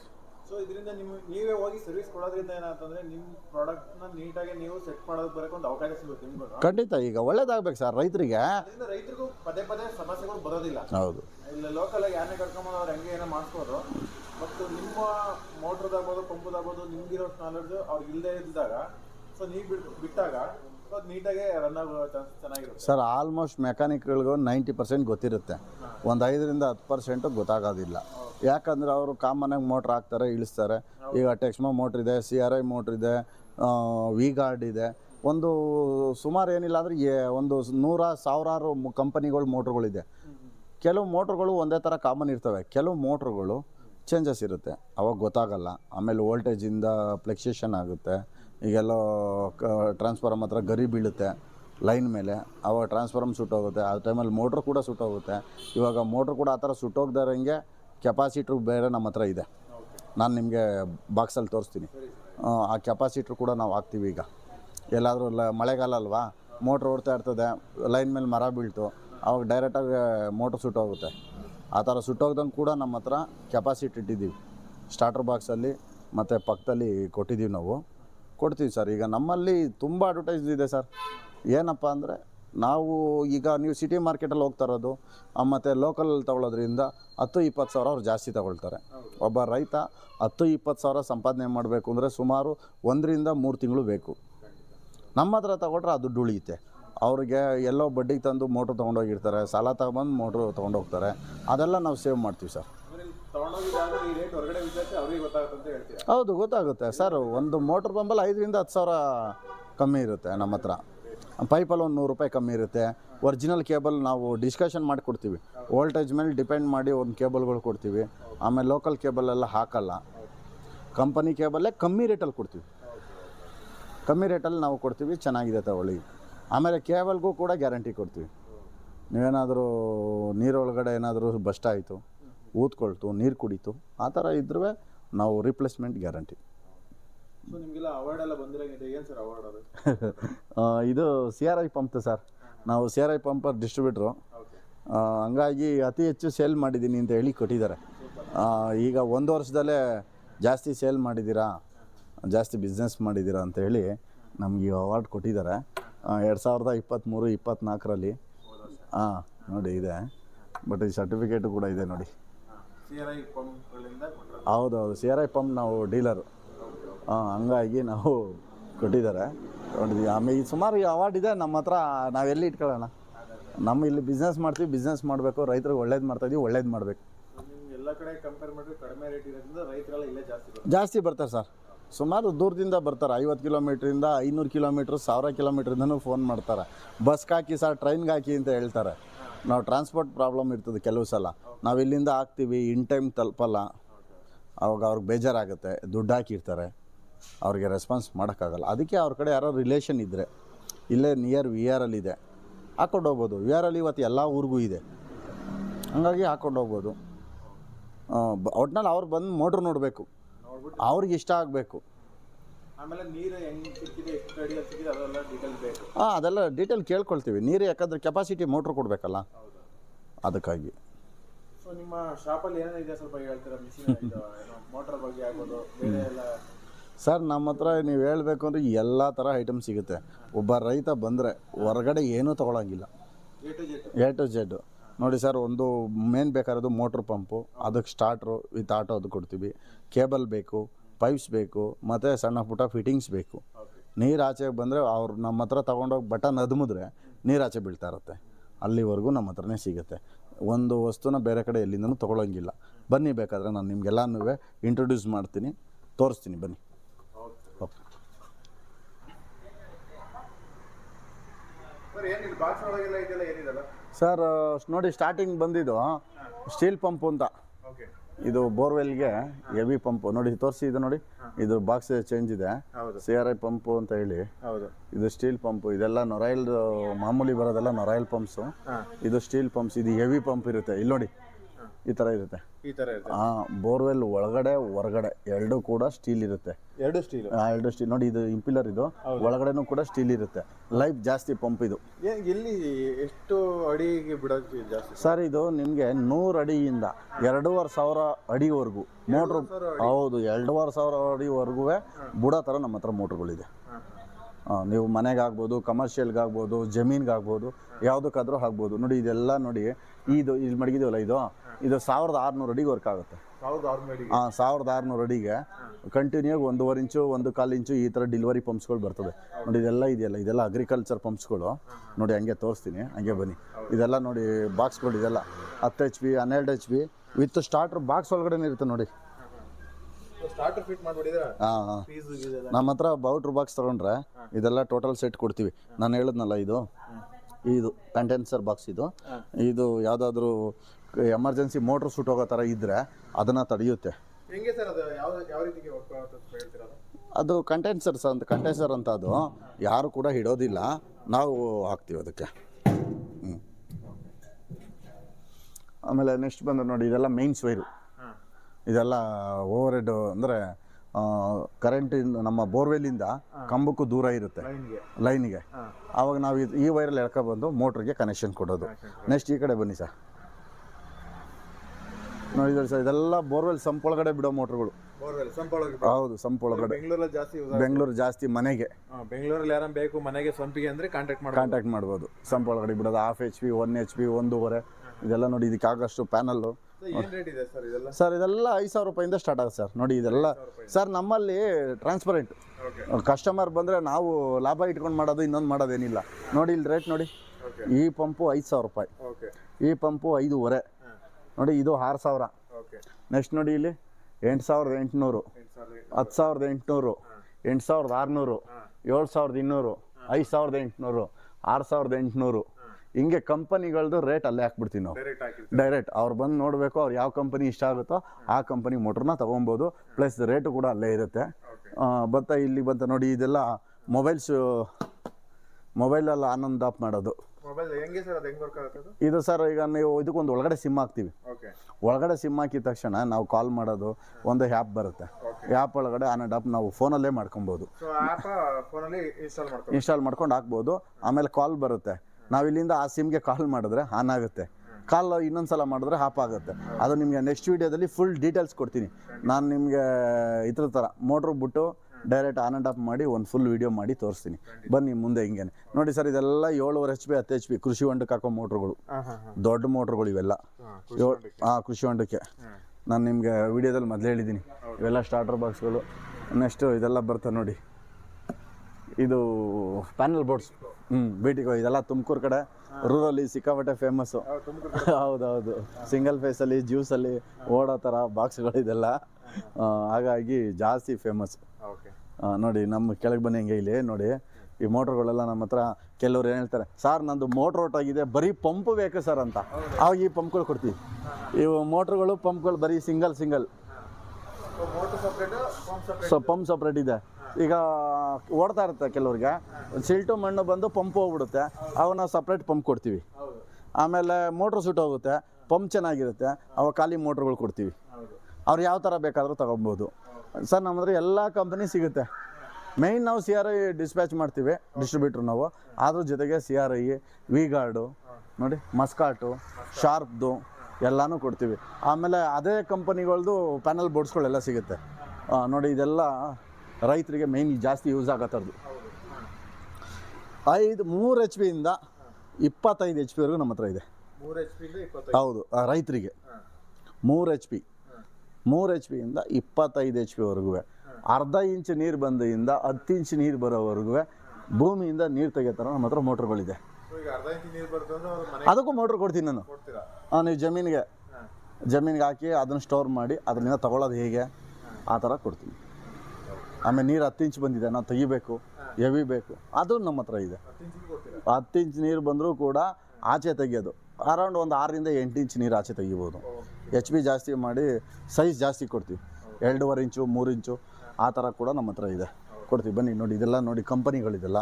ಸೊ ಇದರಿಂದ ನೀವು ನೀವೇ ಹೋಗಿ ಸರ್ವಿಸ್ ಕೊಡೋದ್ರಿಂದ ಏನಂತಂದ್ರೆ ನಿಮ್ಮ ಪ್ರಾಡಕ್ಟ್ನ ನೀಟಾಗಿ ನೀವು ಸೆಟ್ ಮಾಡೋದಕ್ಕೆ ಬರೋಕೆ ಒಂದು ಅವಕಾಶ ಸಿಗುತ್ತೆ ನಿಮ್ಗೆ. ಖಂಡಿತ ಈಗ ಒಳ್ಳೇದಾಗ್ಬೇಕು ಸರ್ ರೈತರಿಗೆ. ಅದರಿಂದ ರೈತರಿಗೂ ಪದೇ ಪದೇ ಸಮಸ್ಯೆಗಳು ಬರೋದಿಲ್ಲ. ಹೌದು. ಇಲ್ಲ ಲೋಕಲ್ ಆಗಿ ಯಾರನ್ನೇ ಕರ್ಕೊಂಬಂದು ಅವ್ರು ಹೆಂಗೆ ಏನೋ ಮಾಡಿಸ್ಬೋದು ಮತ್ತು ನಿಮ್ಮ ಮೋಟ್ರದಾಗ್ಬೋದು ಪಂಪದಾಗ್ಬೋದು ನಿಮ್ಗಿರೋ ನಾಲೆಡ್ಜು ಅವ್ರಿಗೆ ಇಲ್ಲದೆ ಇದ್ದಾಗ ಸೊ ನೀವು ಬಿಟ್ಟು ಬಿಟ್ಟಾಗ ಸರ್ ಆಲ್ಮೋಸ್ಟ್ ಮೆಕ್ಯಾನಿಕ್ಗಳಿಗೂ ನೈಂಟಿ ಪರ್ಸೆಂಟ್ ಗೊತ್ತಿರುತ್ತೆ. ಒಂದು ಐದರಿಂದ ಹತ್ತು ಪರ್ಸೆಂಟು ಗೊತ್ತಾಗೋದಿಲ್ಲ. ಯಾಕಂದರೆ ಅವರು ಕಾಮನಾಗಿ ಮೋಟ್ರ್ ಹಾಕ್ತಾರೆ ಇಳಿಸ್ತಾರೆ. ಈಗ ಟೆಕ್ಸ್ಮಾ ಮೋಟ್ರ್ ಇದೆ ಸಿ ಆರ್ ಐ ಮೋಟ್ರ್ ಇದೆ ವಿ ಗಾರ್ಡ್ ಇದೆ. ಒಂದು ಸುಮಾರು ಏನಿಲ್ಲ ಅಂದರೆ ಒಂದು ನೂರ ಸಾವಿರಾರು ಕಂಪನಿಗಳು ಮೋಟ್ರುಗಳಿದೆ ಕೆಲವು ಮೋಟ್ರುಗಳು ಒಂದೇ ಥರ ಕಾಮನ್ ಇರ್ತವೆ. ಕೆಲವು ಮೋಟ್ರುಗಳು ಚೇಂಜಸ್ ಇರುತ್ತೆ. ಅವಾಗ ಗೊತ್ತಾಗಲ್ಲ. ಆಮೇಲೆ ವೋಲ್ಟೇಜಿಂದ ಫ್ಲೆಕ್ಸೇಷನ್ ಆಗುತ್ತೆ. ಈಗೆಲ್ಲೋ ಕ ಟ್ರಾನ್ಸ್ಫಾರಮ್ ಹತ್ರ ಗರಿ ಬೀಳುತ್ತೆ ಲೈನ್ ಮೇಲೆ. ಆವಾಗ ಟ್ರಾನ್ಸ್ಫಾರಮ್ ಸುಟ್ಟೋಗುತ್ತೆ ಆ ಟೈಮಲ್ಲಿ ಮೋಟ್ರ್ ಕೂಡ ಸುಟ್ಟೋಗುತ್ತೆ ಇವಾಗ ಮೋಟ್ರ್ ಕೂಡ ಆ ಥರ ಸುಟ್ಟೋಗ್ದಾರಂಗೆ ಕೆಪಾಸಿಟ್ರ್ ಬೇರೆ ನಮ್ಮ ಹತ್ರ ಇದೆ. ನಾನು ನಿಮಗೆ ಬಾಕ್ಸಲ್ಲಿ ತೋರಿಸ್ತೀನಿ. ಆ, ಕೆಪಾಸಿಟ್ರ್ ಕೂಡ ನಾವು ಹಾಕ್ತೀವಿ ಈಗ. ಎಲ್ಲಾದರೂ ಲ ಮಳೆಗಾಲ ಅಲ್ವಾ? ಮೋಟ್ರ್ ಓಡ್ತಾ ಇರ್ತದೆ. ಲೈನ್ ಮೇಲೆ ಮರ ಬೀಳ್ತು. ಆವಾಗ ಡೈರೆಕ್ಟಾಗಿ ಮೋಟ್ರ್ ಸುಟ್ಟೋಗುತ್ತೆ ಆ ಥರ ಸುಟ್ಟೋಗ್ದಂಗೆ ಕೂಡ ನಮ್ಮ ಹತ್ರ ಕೆಪಾಸಿಟಿ ಇಟ್ಟಿದ್ದೀವಿ. ಸ್ಟಾರ್ಟರ್ ಬಾಕ್ಸಲ್ಲಿ ಮತ್ತು ಪಕ್ಕದಲ್ಲಿ ಕೊಟ್ಟಿದ್ದೀವಿ ನಾವು. ಕೊಡ್ತೀವಿ ಸರ್. ಈಗ ನಮ್ಮಲ್ಲಿ ತುಂಬ ಅಡ್ವರ್ಟೈಸ್ ಇದೆ ಸರ್. ಏನಪ್ಪ ಅಂದರೆ ನಾವು ಈಗ ನೀವು ಸಿಟಿ ಮಾರ್ಕೆಟಲ್ಲಿ ಹೋಗ್ತಾ ಇರೋದು ಮತ್ತು ಲೋಕಲ್ ತಗೊಳ್ಳೋದ್ರಿಂದ ಹತ್ತು ಇಪ್ಪತ್ತು ಸಾವಿರ ಅವ್ರು ಜಾಸ್ತಿ ತಗೊಳ್ತಾರೆ. ಒಬ್ಬ ರೈತ ಹತ್ತು ಇಪ್ಪತ್ತು ಸಾವಿರ ಸಂಪಾದನೆ ಮಾಡಬೇಕು ಅಂದರೆ ಸುಮಾರು ಒಂದರಿಂದ ಮೂರು ತಿಂಗಳು ಬೇಕು. ನಮ್ಮ ಹತ್ರ ತಗೊಂಡ್ರೆ ಅದು ದುಡ್ಡು ಉಳಿಯುತ್ತೆ ಅವ್ರಿಗೆ ಎಲ್ಲೋ ಬಡ್ಡಿಗೆ ತಂದು ಮೋಟ್ರ್ ತೊಗೊಂಡೋಗಿರ್ತಾರೆ, ಸಾಲ ತಗೊಂಬಂದು ಮೋಟ್ರ್ ತೊಗೊಂಡೋಗ್ತಾರೆ. ಅದೆಲ್ಲ ನಾವು ಸೇವ್ ಮಾಡ್ತೀವಿ ಸರ್. ಹೌದು, ಗೊತ್ತಾಗುತ್ತೆ. ಸರ್, ಒಂದು ಮೋಟ್ರ್ ಪಂಪಲ್ಲಿ ಐದರಿಂದ ಹತ್ತು ಸಾವಿರ ಕಮ್ಮಿ ಇರುತ್ತೆ ನಮ್ಮ ಹತ್ರ. ಪೈಪಲ್ಲಿ ಒಂದು ನೂರು ರೂಪಾಯಿ ಕಮ್ಮಿ ಇರುತ್ತೆ. ಒರಿಜಿನಲ್ ಕೇಬಲ್ ನಾವು ಡಿಸ್ಕಷನ್ ಮಾಡಿ ಕೊಡ್ತೀವಿ. ವೋಲ್ಟೇಜ್ ಮೇಲೆ ಡಿಪೆಂಡ್ ಮಾಡಿ ಒಂದು ಕೇಬಲ್ಗಳು ಕೊಡ್ತೀವಿ. ಆಮೇಲೆ ಲೋಕಲ್ ಕೇಬಲ್ ಎಲ್ಲ ಹಾಕಲ್ಲ. ಕಂಪನಿ ಕೇಬಲ್ಲೇ ಕಮ್ಮಿ ರೇಟಲ್ಲಿ ಕೊಡ್ತೀವಿ. ಕಮ್ಮಿ ರೇಟಲ್ಲಿ ನಾವು ಕೊಡ್ತೀವಿ, ಚೆನ್ನಾಗಿದೆ ತಗೊಳ್ಳಿ. ಆಮೇಲೆ ಕೇಬಲ್ಗೂ ಕೂಡ ಗ್ಯಾರಂಟಿ ಕೊಡ್ತೀವಿ. ನೀವೇನಾದರೂ ನೀರೊಳಗಡೆ ಏನಾದರೂ ಬಸ್ಟ್ ಆಯಿತು. ಊದ್ಕೊಳ್ತು ನೀರು ಕುಡಿತು ಆ ಥರ ಇದ್ರೂ ನಾವು ರಿಪ್ಲೇಸ್ಮೆಂಟ್ ಗ್ಯಾರಂಟಿ (laughs) ಇದು C R I pump sir ನಾವು ಸಿ ಆರ್ ಐ ಪಂಪರ್ ಡಿಸ್ಟ್ರಿಬ್ಯೂಟ್ರು ಹಂಗಾಗಿ ಅತಿ ಹೆಚ್ಚು ಸೇಲ್ ಮಾಡಿದ್ದೀನಿ ಅಂತ ಹೇಳಿ ಕೊಟ್ಟಿದ್ದಾರೆ. ಈಗ ಒಂದು ವರ್ಷದಲ್ಲೇ ಜಾಸ್ತಿ ಸೇಲ್ ಮಾಡಿದ್ದೀರಾ ಜಾಸ್ತಿ ಬಿಸ್ನೆಸ್ ಮಾಡಿದ್ದೀರಾ ಅಂತ ಹೇಳಿ ನಮಗೆ ಅವಾರ್ಡ್ ಕೊಟ್ಟಿದ್ದಾರೆ. ಎರಡು ಸಾವಿರದ ಇಪ್ಪತ್ತ್ಮೂರು ಇಪ್ಪತ್ತ್ನಾಲ್ಕರಲ್ಲಿ ಹಾಂ ನೋಡಿ ಇದೆ. ಬಟ್ ಈ ಸರ್ಟಿಫಿಕೇಟು ಕೂಡ ಇದೆ ನೋಡಿ. ಹೌದೌದು ಸಿ ಆರ್ ಐ ಪಂಪ್ ನಾವು ಡೀಲರು. ಹಾಂ ಹಂಗಾಗಿ ನಾವು ಕೊಟ್ಟಿದ್ದಾರೆ. ಆಮೇಲೆ ಈ ಸುಮಾರು ಈ ಅವಾರ್ಡ್ ಇದೆ ನಮ್ಮ ಹತ್ರ ನಾವೆಲ್ಲಿ ಇಟ್ಕೊಳ್ಳೋಣ? ನಮ್ಮ ಇಲ್ಲಿ ಬಿಸ್ನೆಸ್ ಮಾಡ್ತೀವಿ ಬಿಸ್ನೆಸ್ ಮಾಡಬೇಕು ರೈತರಿಗೆ ಒಳ್ಳೇದು ಮಾಡ್ತಾಯಿದ್ದೀವಿ ಒಳ್ಳೇದು ಮಾಡಬೇಕು. ನಿಮ್ಗೆ ಎಲ್ಲ ಕಡೆ ಕಂಪೇರ್ ಮಾಡಿದ್ರೆ ಕಡಿಮೆ ರೇಟ್ ಇರೋದ್ರಿಂದ ರೈತರೆಲ್ಲ ಇಲ್ಲೇ ಜಾಸ್ತಿ ಬರುತ್ತೆ ಜಾಸ್ತಿ ಬರ್ತಾರೆ ಸರ್. ಸುಮಾರು ದೂರದಿಂದ ಬರ್ತಾರೆ ಐವತ್ತು ಕಿಲೋಮೀಟ್ರಿಂದ ಐನೂರು ಕಿಲೋಮೀಟ್ರ್ ಸಾವಿರ ಕಿಲೋಮೀಟ್ರಿಂದನೂ ಫೋನ್ ಮಾಡ್ತಾರೆ. ಬಸ್ಗೆ ಹಾಕಿ ಸರ್ ಟ್ರೈನ್ಗೆ ಹಾಕಿ ಅಂತ ಹೇಳ್ತಾರೆ. ನಾವು ಟ್ರಾನ್ಸ್ಪೋರ್ಟ್ ಪ್ರಾಬ್ಲಮ್ ಇರ್ತದೆ ಕೆಲವು ಸಲ. ನಾವು ಇಲ್ಲಿಂದ ಹಾಕ್ತೀವಿ ಇನ್ ಟೈಮ್ ತಲುಪಲ್ಲ. ಅವಾಗ ಅವ್ರಿಗೆ ಬೇಜಾರಾಗುತ್ತೆ, ದುಡ್ಡು ಹಾಕಿರ್ತಾರೆ. ಅವ್ರಿಗೆ ರೆಸ್ಪಾನ್ಸ್ ಮಾಡೋಕ್ಕಾಗಲ್ಲ. ಅದಕ್ಕೆ ಅವ್ರ ಕಡೆ ಯಾರೋ ರಿಲೇಷನ್ ಇದ್ದರೆ ಇಲ್ಲೇ ನಿಯರ್ ವಿ ಆರಲ್ಲಿದೆ ಹಾಕ್ಕೊಂಡು ಹೋಗ್ಬೋದು. ವಿ ಅಲ್ಲಿ ಇವತ್ತು ಎಲ್ಲ ಊರಿಗೂ ಇದೆ. ಹಂಗಾಗಿ ಹಾಕ್ಕೊಂಡು ಹೋಗ್ಬೋದು. ಒಟ್ನಲ್ಲಿ ಅವ್ರು ಬಂದು ಮೋಟ್ರ್ ನೋಡಬೇಕು. ಅವ್ರಿಗೆ ಇಷ್ಟ ಆಗಬೇಕು. ಆಮೇಲೆ ನೀರು ಹೆಂಗ್ ಸಿಕ್ಕಿದೆ ಎಷ್ಟು ಅಡಿಯಲ್ಲಿ ಸಿಕ್ಕಿದೆ ಅದೆಲ್ಲ ಡೀಟೇಲ್ ಬೇಕು. ಹಾಂ ಅದೆಲ್ಲ ಡೀಟೇಲ್ ಕೇಳ್ಕೊಳ್ತೀವಿ. ನೀರು ಯಾಕಂದ್ರೆ ಕೆಪಾಸಿಟಿ ಮೋಟ್ರ್ ಕೊಡಬೇಕಲ್ಲ? ಅದಕ್ಕಾಗಿ. ಸೊ ನಿಮ್ಮ ಶಾಪಲ್ಲಿ ಏನೇನಿದೆ ಸ್ವಲ್ಪ ಹೇಳ್ತೀರಾ? ಮಿಷಿನ್ ಇದು ಏನೋ ಮೋಟರ್ ಬಗ್ಗೆ ಆಗ್ಬೋದು ಬೇರೆ ಎಲ್ಲ? ಸರ್ ನಮ್ಮ ಹತ್ರ ನೀವು ಹೇಳಬೇಕು ಅಂದ್ರೆ ಎಲ್ಲ ಥರ ಐಟಮ್ ಸಿಗುತ್ತೆ. ಒಬ್ಬ ರೈತ ಬಂದರೆ ಹೊರಗಡೆ ಏನೂ ತೊಗೊಳಂಗಿಲ್ಲ. ಜೆಡ್ ಎ ಟು ಜೆಡ್ ನೋಡಿ ಸರ್ ಒಂದು ಮೇನ್ ಬೇಕಾಗಿರೋದು ಮೋಟ್ರ್ ಪಂಪು ಅದಕ್ಕೆ ಸ್ಟಾರ್ಟ್ರು ವಿತ್ ಆಟೋ ಅದು ಕೊಡ್ತೀವಿ. ಕೇಬಲ್ ಬೇಕು. ಪೈಪ್ಸ್ ಬೇಕು ಮತ್ತು ಸಣ್ಣ ಪುಟ್ಟ ಫಿಟ್ಟಿಂಗ್ಸ್ ಬೇಕು. ನೀರು ಆಚೆ ಬಂದರೆ ಅವ್ರು ನಮ್ಮ ಹತ್ರ ತೊಗೊಂಡೋಗಿ ಬಟನ್ ಅದ್ಮಿದ್ರೆ ನೀರು ಆಚೆ ಬೀಳ್ತಾ ಇರುತ್ತೆ. ಅಲ್ಲಿವರೆಗೂ ನಮ್ಮ ಹತ್ರನೇ ಸಿಗುತ್ತೆ. ಒಂದು ವಸ್ತುನ ಬೇರೆ ಕಡೆ ಎಲ್ಲಿಂದನೂ ತೊಗೊಳಂಗಿಲ್ಲ. ಬನ್ನಿ ಬೇಕಾದರೆ ನಾನು ನಿಮಗೆಲ್ಲನೂ ಇಂಟ್ರೊಡ್ಯೂಸ್ ಮಾಡ್ತೀನಿ. ತೋರಿಸ್ತೀನಿ ಬನ್ನಿ. ಓಕೆ. ಸರ್ ನೋಡಿ ಸ್ಟಾರ್ಟಿಂಗ್ ಬಂದಿದ್ದು ಸ್ಟೀಲ್ ಪಂಪ್ ಅಂತ. ಓಕೆ. ಇದು ಬೋರ್ವೆಲ್ಗೆ ಹೆವಿ ಪಂಪ್ ನೋಡಿ ತೋರಿಸಿ ಇದು ನೋಡಿ. ಇದು ಬಾಕ್ಸ್ ಚೇಂಜ್ ಇದೆ. ಸಿ ಆರ್ ಐ ಪಂಪ್ ಅಂತ ಹೇಳಿ. ಇದು ಸ್ಟೀಲ್ ಪಂಪ್ ಇದೆಲ್ಲ ನೊರೈಲ್ ಮಾಮೂಲಿ ಬರೋದೆಲ್ಲ ನೊರೈಲ್ ಪಂಪ್ಸು ಇದು ಸ್ಟೀಲ್ ಪಂಪ್ಸ್ ಇದು ಹೆವಿ ಪಂಪ್ ಇರುತ್ತೆ. ಇಲ್ಲಿ ನೋಡಿ. ಈ ಥರ ಇರುತ್ತೆ. ಈ ಥರ ಇರುತ್ತೆ. ಆ ಬೋರ್ವೆಲ್ ಒಳಗಡೆ ಹೊರಗಡೆ ಎರಡೂ ಕೂಡ ಸ್ಟೀಲ್ ಇರುತ್ತೆ. ಎರಡು ಸ್ಟೀಲ್ ಎರಡು ಸ್ಟೀಲ್ ನೋಡಿ ಇದು ಇಂಪಿಲರ್ ಇದು. ಒಳಗಡೆನೂ ಕೂಡ ಸ್ಟೀಲ್ ಇರುತ್ತೆ. ಲೈಫ್ ಜಾಸ್ತಿ ಪಂಪ್ ಇದು. ಇಲ್ಲಿ ಎಷ್ಟು ಅಡಿಗೆ ಬಿಡೋದು ಜಾಸ್ತಿ? ಸರ್ ಇದು ನಿಮಗೆ ನೂರು ಅಡಿಯಿಂದ ಎರಡೂವರೆ ಸಾವಿರ ಅಡಿವರೆಗೂ ಮೋಟ್ರು ಹೌದು ಎರಡೂವರೆ ಸಾವಿರ ಅಡಿವರೆಗೂ ಬುಡ ಥರ ನಮ್ಮ ಹತ್ರ ಮೋಟ್ರುಗಳಿದೆ ನೀವು ಮನೆಗೆ ಆಗ್ಬೋದು ಕಮರ್ಷಿಯಲ್ಗೆ ಆಗ್ಬೋದು ಜಮೀನ್ಗೆ ಆಗ್ಬೋದು ಯಾವುದಕ್ಕಾದ್ರೂ ಆಗ್ಬೋದು ನೋಡಿ ಇದೆಲ್ಲ ನೋಡಿ ಇದು ಇಲ್ಲಿ ಮಡಗಿದೀವಲ್ಲ ಇದು? ಇದು ಸಾವಿರದ ಆರುನೂರು ಅಡಿಗೆ ವರ್ಕ್ ಆಗುತ್ತೆ. ಹಾಂ ಸಾವಿರದ ಆರುನೂರು ಅಡಿಗೆ. ಕಂಟಿನ್ಯೂ ಒಂದೂವರೆ ಇಂಚು ಒಂದು ಕಾಲು ಇಂಚು ಈ ಥರ ಡಿಲಿವರಿ ಪಂಪ್ಸ್ಗಳು ಬರ್ತದೆ. ನೋಡಿ ಇದೆಲ್ಲ ಇದೆಯಲ್ಲ ಇದೆಲ್ಲ ಅಗ್ರಿಕಲ್ಚರ್ ಪಂಪ್ಸ್ಗಳು ನೋಡಿ ಹಂಗೆ ತೋರಿಸ್ತೀನಿ ಹಂಗೆ ಬನ್ನಿ. ಇದೆಲ್ಲ ನೋಡಿ ಬಾಕ್ಸ್ಗಳು ಇದೆಲ್ಲ. ಹತ್ತು ಎಚ್ ಪಿ ಹನ್ನೆರಡು H P with starter box ಒಳಗಡೆ ಇರುತ್ತೆ ನೋಡಿ. ಸ್ಟಾರ್ಟರ್ ಫಿಟ್ ಮಾಡ್ಬಿಟ್ಟಿದ್ರೆ ಹಾಂ ಹಾಂ. ನಮ್ಮ ಹತ್ರ ಬೌಟ್ರ್ ಬಾಕ್ಸ್ ತಗೊಂಡ್ರೆ ಇದೆಲ್ಲ ಟೋಟಲ್ ಸೆಟ್ ಕೊಡ್ತೀವಿ. ನಾನು ಹೇಳಿದ್ನಲ್ಲ ಇದು? ಇದು ಕಂಟೆನ್ಸರ್ ಬಾಕ್ಸ್ ಇದು. ಇದು ಯಾವುದಾದ್ರೂ ಎಮರ್ಜೆನ್ಸಿ ಮೋಟ್ರ್ ಸುಟ್ಟೋಗೋ ಥರ ಇದ್ದರೆ ಅದನ್ನು ತಡೆಯುತ್ತೆ. ಹೆಂಗೆ ಸರ್ ಅದು? ಯಾವ ರೀತಿಗೆ ಅದು? ಕಂಟೆನ್ಸರ್ಸ್ ಅಂತ ಕಂಟೆನ್ಸರ್ ಅಂತ ಅದು. ಯಾರು ಕೂಡ ಹಿಡೋದಿಲ್ಲ. ನಾವು ಹಾಕ್ತೀವಿ ಅದಕ್ಕೆ. ಹ್ಞೂ ಆಮೇಲೆ ನೆಕ್ಸ್ಟ್ ಬಂದ್ರೆ ನೋಡಿ ಇದೆಲ್ಲ ಮೇನ್ಸ್ ವೈರು ಇದೆಲ್ಲ ಓವರ್ ಹೆಡ್ ಅಂದರೆ ಕರೆಂಟಿಂದ ನಮ್ಮ ಬೋರ್ವೆಲ್ಲಿಂದ ಕಂಬಕ್ಕೂ ದೂರ ಇರುತ್ತೆ. ಲೈನ್ಗೆ ಆವಾಗ ನಾವು ಇದು ಈ ವೈರಲ್ಲಿ ಎಳ್ಕೊಬಂದು ಮೋಟ್ರಿಗೆ ಕನೆಕ್ಷನ್ ಕೊಡೋದು. ನೆಕ್ಸ್ಟ್ ಈ ಕಡೆ ಬನ್ನಿ ಸರ್. ನೋಡಿದ್ರೆ ಸರ್ ಇದೆಲ್ಲ ಬೋರ್ವೆಲ್ ಸಂಪೊಳಗಡೆ ಬಿಡೋ ಮೋಟ್ರುಗಳು ಹೌದು ಸಂಪೊಳಗಡೆ ಬೆಂಗಳೂರು ಜಾಸ್ತಿ ಮನೆಗೆ. ಬೆಂಗಳೂರಲ್ಲಿ ಯಾರು ಬೇಕು ಮನೆಗೆ ಸಂಪಿಗೆ ಅಂದ್ರೆ ಕಾಂಟ್ಯಾಕ್ಟ್ ಮಾಡಿ ಕಾಂಟ್ಯಾಕ್ಟ್ ಮಾಡ್ಬೋದು. ಸಂಪೊಳಗಡೆ ಬಿಡೋದು. Half H P one H P ಒಂದೂವರೆ. ಇದೆಲ್ಲ ನೋಡಿ ಇದಕ್ಕೆ ಆಗಷ್ಟು ಪ್ಯಾನಲ್ಲು ಸರ್ ಇದೆಲ್ಲ? ಐದು ಸಾವಿರ ರೂಪಾಯಿಂದ ಸ್ಟಾರ್ಟ್ ಆಗುತ್ತೆ ಸರ್ ನೋಡಿ ಇದೆಲ್ಲ ಸರ್ ನಮ್ಮಲ್ಲಿ ಟ್ರಾನ್ಸ್ಪರೆಂಟ್ ಕಸ್ಟಮರ್ ಬಂದರೆ ನಾವು ಲಾಭ ಇಟ್ಕೊಂಡು ಮಾಡೋದು ಇನ್ನೊಂದು ಮಾಡೋದೇನಿಲ್ಲ. ನೋಡಿ ಇಲ್ಲಿ ರೇಟ್ ನೋಡಿ. ಈ ಪಂಪು ಐದು ಸಾವಿರ ರೂಪಾಯಿ. ಈ ಪಂಪು ಐದೂವರೆ. ನೋಡಿ ಇದು ಆರು ಸಾವಿರ. ನೆಕ್ಸ್ಟ್ ನೋಡಿ ಇಲ್ಲಿ ಎಂಟು ಸಾವಿರದ ಎಂಟುನೂರು. ಹತ್ತು ಸಾವಿರದ ಎಂಟುನೂರು. ಎಂಟು ಸಾವಿರದ ಆರುನೂರು. ಏಳು ಸಾವಿರದ ಇನ್ನೂರು. ಐದು ಸಾವಿರದ ಎಂಟುನೂರು. ಆರು ಸಾವಿರದ ಎಂಟುನೂರು. ಹಿಂಗೆ ಕಂಪನಿಗಳದ್ದು ರೇಟ್ ಅಲ್ಲೇ ಹಾಕ್ಬಿಡ್ತೀವಿ ನಾವು. ಡೈರೆಕ್ಟ್ ಅವ್ರು ಬಂದು ನೋಡಬೇಕು ಅವ್ರು ಯಾವ ಕಂಪನಿ ಇಷ್ಟ ಆಗುತ್ತೋ ಆ ಕಂಪನಿ ಮೋಟ್ರನ್ನ ತೊಗೊಬೋದು. ಪ್ಲಸ್ ರೇಟು ಕೂಡ ಅಲ್ಲೇ ಇರುತ್ತೆ. ಬತ್ತ ಇಲ್ಲಿ ಬಂತ ನೋಡಿ ಇದೆಲ್ಲ ಮೊಬೈಲ್ಸು ಮೊಬೈಲಲ್ಲಿ ಆನಂದ್ ಆಫ್ ಮಾಡೋದು. ಇದು ಸರ್ ಈಗ ನೀವು ಇದಕ್ಕೊಂದು ಒಳಗಡೆ ಸಿಮ್ ಹಾಕ್ತೀವಿ. ಒಳಗಡೆ ಸಿಮ್ ಹಾಕಿದ ತಕ್ಷಣ ನಾವು ಕಾಲ್ ಮಾಡೋದು ಒಂದು ಆ್ಯಪ್ ಬರುತ್ತೆ. ಆ್ಯಪ್ ಒಳಗಡೆ ಆನ್ ಆಪ್ ನಾವು ಫೋನಲ್ಲೇ ಮಾಡ್ಕೊಬೋದು. ಇನ್ಸ್ಟಾಲ್ ಮಾಡ್ಕೊಂಡು ಹಾಕ್ಬೋದು. ಆಮೇಲೆ ಕಾಲ್ ಬರುತ್ತೆ. ನಾವು ಇಲ್ಲಿಂದ ಆ ಸಿಮ್ಗೆ ಕಾಲ್ ಮಾಡಿದ್ರೆ ಆನ್ ಆಗುತ್ತೆ. ಕಾಲ್ ಇನ್ನೊಂದು ಸಲ ಮಾಡಿದ್ರೆ ಹಾಪ್ ಆಗುತ್ತೆ. ಅದು ನಿಮಗೆ ನೆಕ್ಸ್ಟ್ ವೀಡಿಯೋದಲ್ಲಿ ಫುಲ್ ಡೀಟೇಲ್ಸ್ ಕೊಡ್ತೀನಿ. ನಾನು ನಿಮಗೆ ಇದ್ರ ಥರ ಮೋಟ್ರ್ ಬಿಟ್ಟು ಡೈರೆಕ್ಟ್ ಆನ್ ಆ್ಯಂಡ್ ಆಫ್ ಮಾಡಿ ಒಂದು ಫುಲ್ ವೀಡಿಯೋ ಮಾಡಿ ತೋರಿಸ್ತೀನಿ. ಬನ್ನಿ ಮುಂದೆ ಹಿಂಗೇನೆ. ನೋಡಿ ಸರ್ ಇದೆಲ್ಲ ಏಳುವರೆ ಎಚ್ ಪಿ ಹತ್ತು ಎಚ್ ಪಿ ಕೃಷಿ ಹೊಂಡಕ್ಕೆ ಹಾಕೋ ಮೋಟ್ರುಗಳು ದೊಡ್ಡ ಮೋಟ್ರುಗಳು ಇವೆಲ್ಲ. ಹಾಂ ಕೃಷಿ ಹೊಂಡಕ್ಕೆ. ನಾನು ನಿಮಗೆ ವಿಡಿಯೋದಲ್ಲಿ ಮೊದಲೇ ಹೇಳಿದ್ದೀನಿ ಇವೆಲ್ಲ ಸ್ಟಾರ್ಟರ್ ಬಾಕ್ಸ್ಗಳು ನೆಕ್ಸ್ಟು ಇದೆಲ್ಲ ಬರ್ತದೆ ನೋಡಿ. ಇದು ಪ್ಯಾನಲ್ ಬೋರ್ಡ್ಸ್ ಹ್ಞೂ ಬೀಟಿಗೋ ಇದೆಲ್ಲ ತುಮಕೂರು ಕಡೆ. ರೂರಲ್ಲಿ ಸಿಕ್ಕಾಪಟ್ಟೆ ಫೇಮಸ್ಸು ಹೌದೌದು. ಸಿಂಗಲ್ ಫೇಸಲ್ಲಿ ಜ್ಯೂಸಲ್ಲಿ ಓಡೋ ಥರ ಬಾಕ್ಸ್ಗಳು ಇದೆಲ್ಲ ಆ, ಹಾಗಾಗಿ ಜಾಸ್ತಿ ಫೇಮಸ್ ನೋಡಿ ನಮ್ಮ ಕೆಳಗೆ ಬನ್ನಿ ಹಂಗೆ ಇಲ್ಲಿ ನೋಡಿ. ಈ ಮೋಟ್ರುಗಳೆಲ್ಲ ನಮ್ಮ ಹತ್ರ ಕೆಲವ್ರು ಏನು ಹೇಳ್ತಾರೆ ಸರ್ ನಂದು ಮೋಟ್ರ್ ಆಗಿದೆ ಬರೀ ಪಂಪ್ ಬೇಕು ಸರ್ ಅಂತ. ಆವಾಗ ಈ ಪಂಪ್ಗಳು ಕೊಡ್ತೀವಿ. ಇವು ಮೋಟ್ರ್ಗಳು ಪಂಪ್ಗಳು ಬರೀ single single so pump separate ಇದೆ. ಈಗ ಓಡ್ತಾ ಇರುತ್ತೆ ಕೆಲವ್ರಿಗೆ. ಸಿಲ್ಟು ಮಣ್ಣು ಬಂದು ಪಂಪ್ ಹೋಗ್ಬಿಡುತ್ತೆ. ಅವನ್ನ ಸಪ್ರೇಟ್ ಪಂಪ್ ಕೊಡ್ತೀವಿ. ಆಮೇಲೆ ಮೋಟ್ರ್ ಸುಟ್ಟೋಗುತ್ತೆ ಪಂಪ್ ಚೆನ್ನಾಗಿರುತ್ತೆ. ಅವಾಗ ಖಾಲಿ ಮೋಟ್ರ್ಗಳು ಕೊಡ್ತೀವಿ. ಅವ್ರು ಯಾವ ಥರ ಬೇಕಾದರೂ ತಗೊಬೋದು. ಸರ್, ನಮ್ಮ ಎಲ್ಲ ಕಂಪ್ನಿ ಸಿಗುತ್ತೆ. ಮೇಯ್ನ್ ನಾವು ಸಿ ಆರ್ ಐ ಡಿಸ್ಪ್ಯಾಚ್ ಮಾಡ್ತೀವಿ ಡಿಸ್ಟ್ರಿಬ್ಯೂಟ್ರ್ ನಾವು. ಅದ್ರ ಜೊತೆಗೆ C R I V guard ನೋಡಿ ಮಸ್ಕಾಟು ಶಾರ್ಪ್ದು ಎಲ್ಲನೂ ಕೊಡ್ತೀವಿ. ಆಮೇಲೆ ಅದೇ ಕಂಪನಿಗಳದ್ದು ಪ್ಯಾನಲ್ ಬೋರ್ಡ್ಸ್ಗಳೆಲ್ಲ ಸಿಗುತ್ತೆ. ನೋಡಿ, ಇದೆಲ್ಲ ರೈತರಿಗೆ ಮೇಯ್ನ್ ಜಾಸ್ತಿ ಯೂಸ್ ಹಾಂ ಐದು ಮೂರು ಎಚ್ ಪಿಯಿಂದ ಇಪ್ಪತ್ತೈದು ಎಚ್ ಪಿವರೆಗೂ ನಮ್ಮ ಹತ್ರ ಇದೆ. ಹೌದು ಆ, ರೈತರಿಗೆ. ಮೂರು ಎಚ್ ಪಿ ಮೂರು ಎಚ್ ಪಿಯಿಂದ ಇಪ್ಪತ್ತೈದು ಎಚ್ ಪಿವರೆಗೂ ಅರ್ಧ ಇಂಚ್ ನೀರು ಬಂದಿಂದ ಹತ್ತು ಇಂಚ್ ನೀರು ಬರೋವರೆಗೂ ಭೂಮಿಯಿಂದ ನೀರು ತೆಗೆತಾರ ನಮ್ಮ ಹತ್ರ ಮೋಟ್ರ್ಗಳಿದೆ. ಅದಕ್ಕೂ ಮೋಟ್ರ್ ಕೊಡ್ತೀನಿ ನಾನು. ಹಾಂ ನೀವು ಜಮೀನಿಗೆ ಜಮೀನಿಗೆ ಹಾಕಿ ಅದನ್ನು ಸ್ಟೋರ್ ಮಾಡಿ ಅದರಿಂದ ತಗೊಳ್ಳೋದು ಹೇಗೆ? ಆ ಥರ ಕೊಡ್ತೀನಿ. ಆಮೇಲೆ ನೀರು ಹತ್ತು ಇಂಚ್ ಬಂದಿದೆ ನಾವು ತೆಗಿಬೇಕು ಎವಿಬೇಕು. ಅದು ನಮ್ಮ ಹತ್ರ ಇದೆ. ಹತ್ತು ಇಂಚ್ ನೀರು ಬಂದರೂ ಕೂಡ ಆಚೆ ತೆಗಿಯೋದು. ಅರೌಂಡ್ ಒಂದು ಆರರಿಂದ ಎಂಟು ಇಂಚ್ ನೀರು ಆಚೆ ತೆಗಿಬೋದು. ಎಚ್ ಬಿ ಜಾಸ್ತಿ ಮಾಡಿ ಸೈಜ್ ಜಾಸ್ತಿ ಕೊಡ್ತೀವಿ. ಎರಡೂವರೆ ಇಂಚು ಮೂರು ಇಂಚು ಆ ಥರ ಕೂಡ ನಮ್ಮ ಹತ್ರ ಇದೆ. ಕೊಡ್ತೀವಿ. ಬನ್ನಿ ನೋಡಿ ಇದೆಲ್ಲ ನೋಡಿ ಕಂಪನಿಗಳಿದೆಲ್ಲ.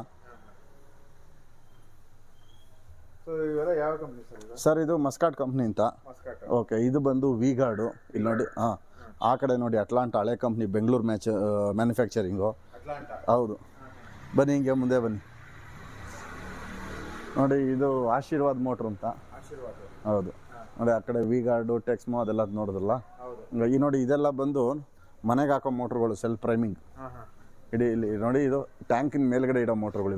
ಸರ್ ಇದು? ಮಸ್ಕಾಟ್ ಕಂಪ್ನಿ ಅಂತ. ಓಕೆ ಇದು ಬಂದು ವಿ ಗಾರ್ಡು ಇಲ್ಲಿ ನೋಡಿ ಹಾಂ. ಆ ಕಡೆ ನೋಡಿ ಅಟ್ಲಾಂಟ ಹಳೆ ಕಂಪ್ನಿ ಬೆಂಗಳೂರು ಮ್ಯಾಚ್ ಮ್ಯಾನುಫ್ಯಾಕ್ಚರಿಂಗು ಹೌದು. ಬನ್ನಿ ಹಿಂಗೆ ಮುಂದೆ ಬನ್ನಿ. ನೋಡಿ ಇದು ಆಶೀರ್ವಾದ್ ಮೋಟ್ರ್ ಅಂತ. ಹೌದು. ನೋಡಿ ಆ ಕಡೆ ವಿ ಗಾರ್ಡು ಟೆಕ್ಸ್ಮೋ ಅದೆಲ್ಲ ನೋಡಿದ್ರಲ್ಲ? ಈ ನೋಡಿ ಇದೆಲ್ಲ ಬಂದು ಮನೆಗೆ ಹಾಕೋ ಮೋಟ್ರ್ಗಳು ಸೆಲ್ಫ್ ಪ್ರೈಮಿಂಗ್ ಇಡೀ ಇಲ್ಲಿ ನೋಡಿ ಇದು ಟ್ಯಾಂಕಿನ ಮೇಲ್ಗಡೆ ಇಡೋ ಮೋಟ್ರುಗಳು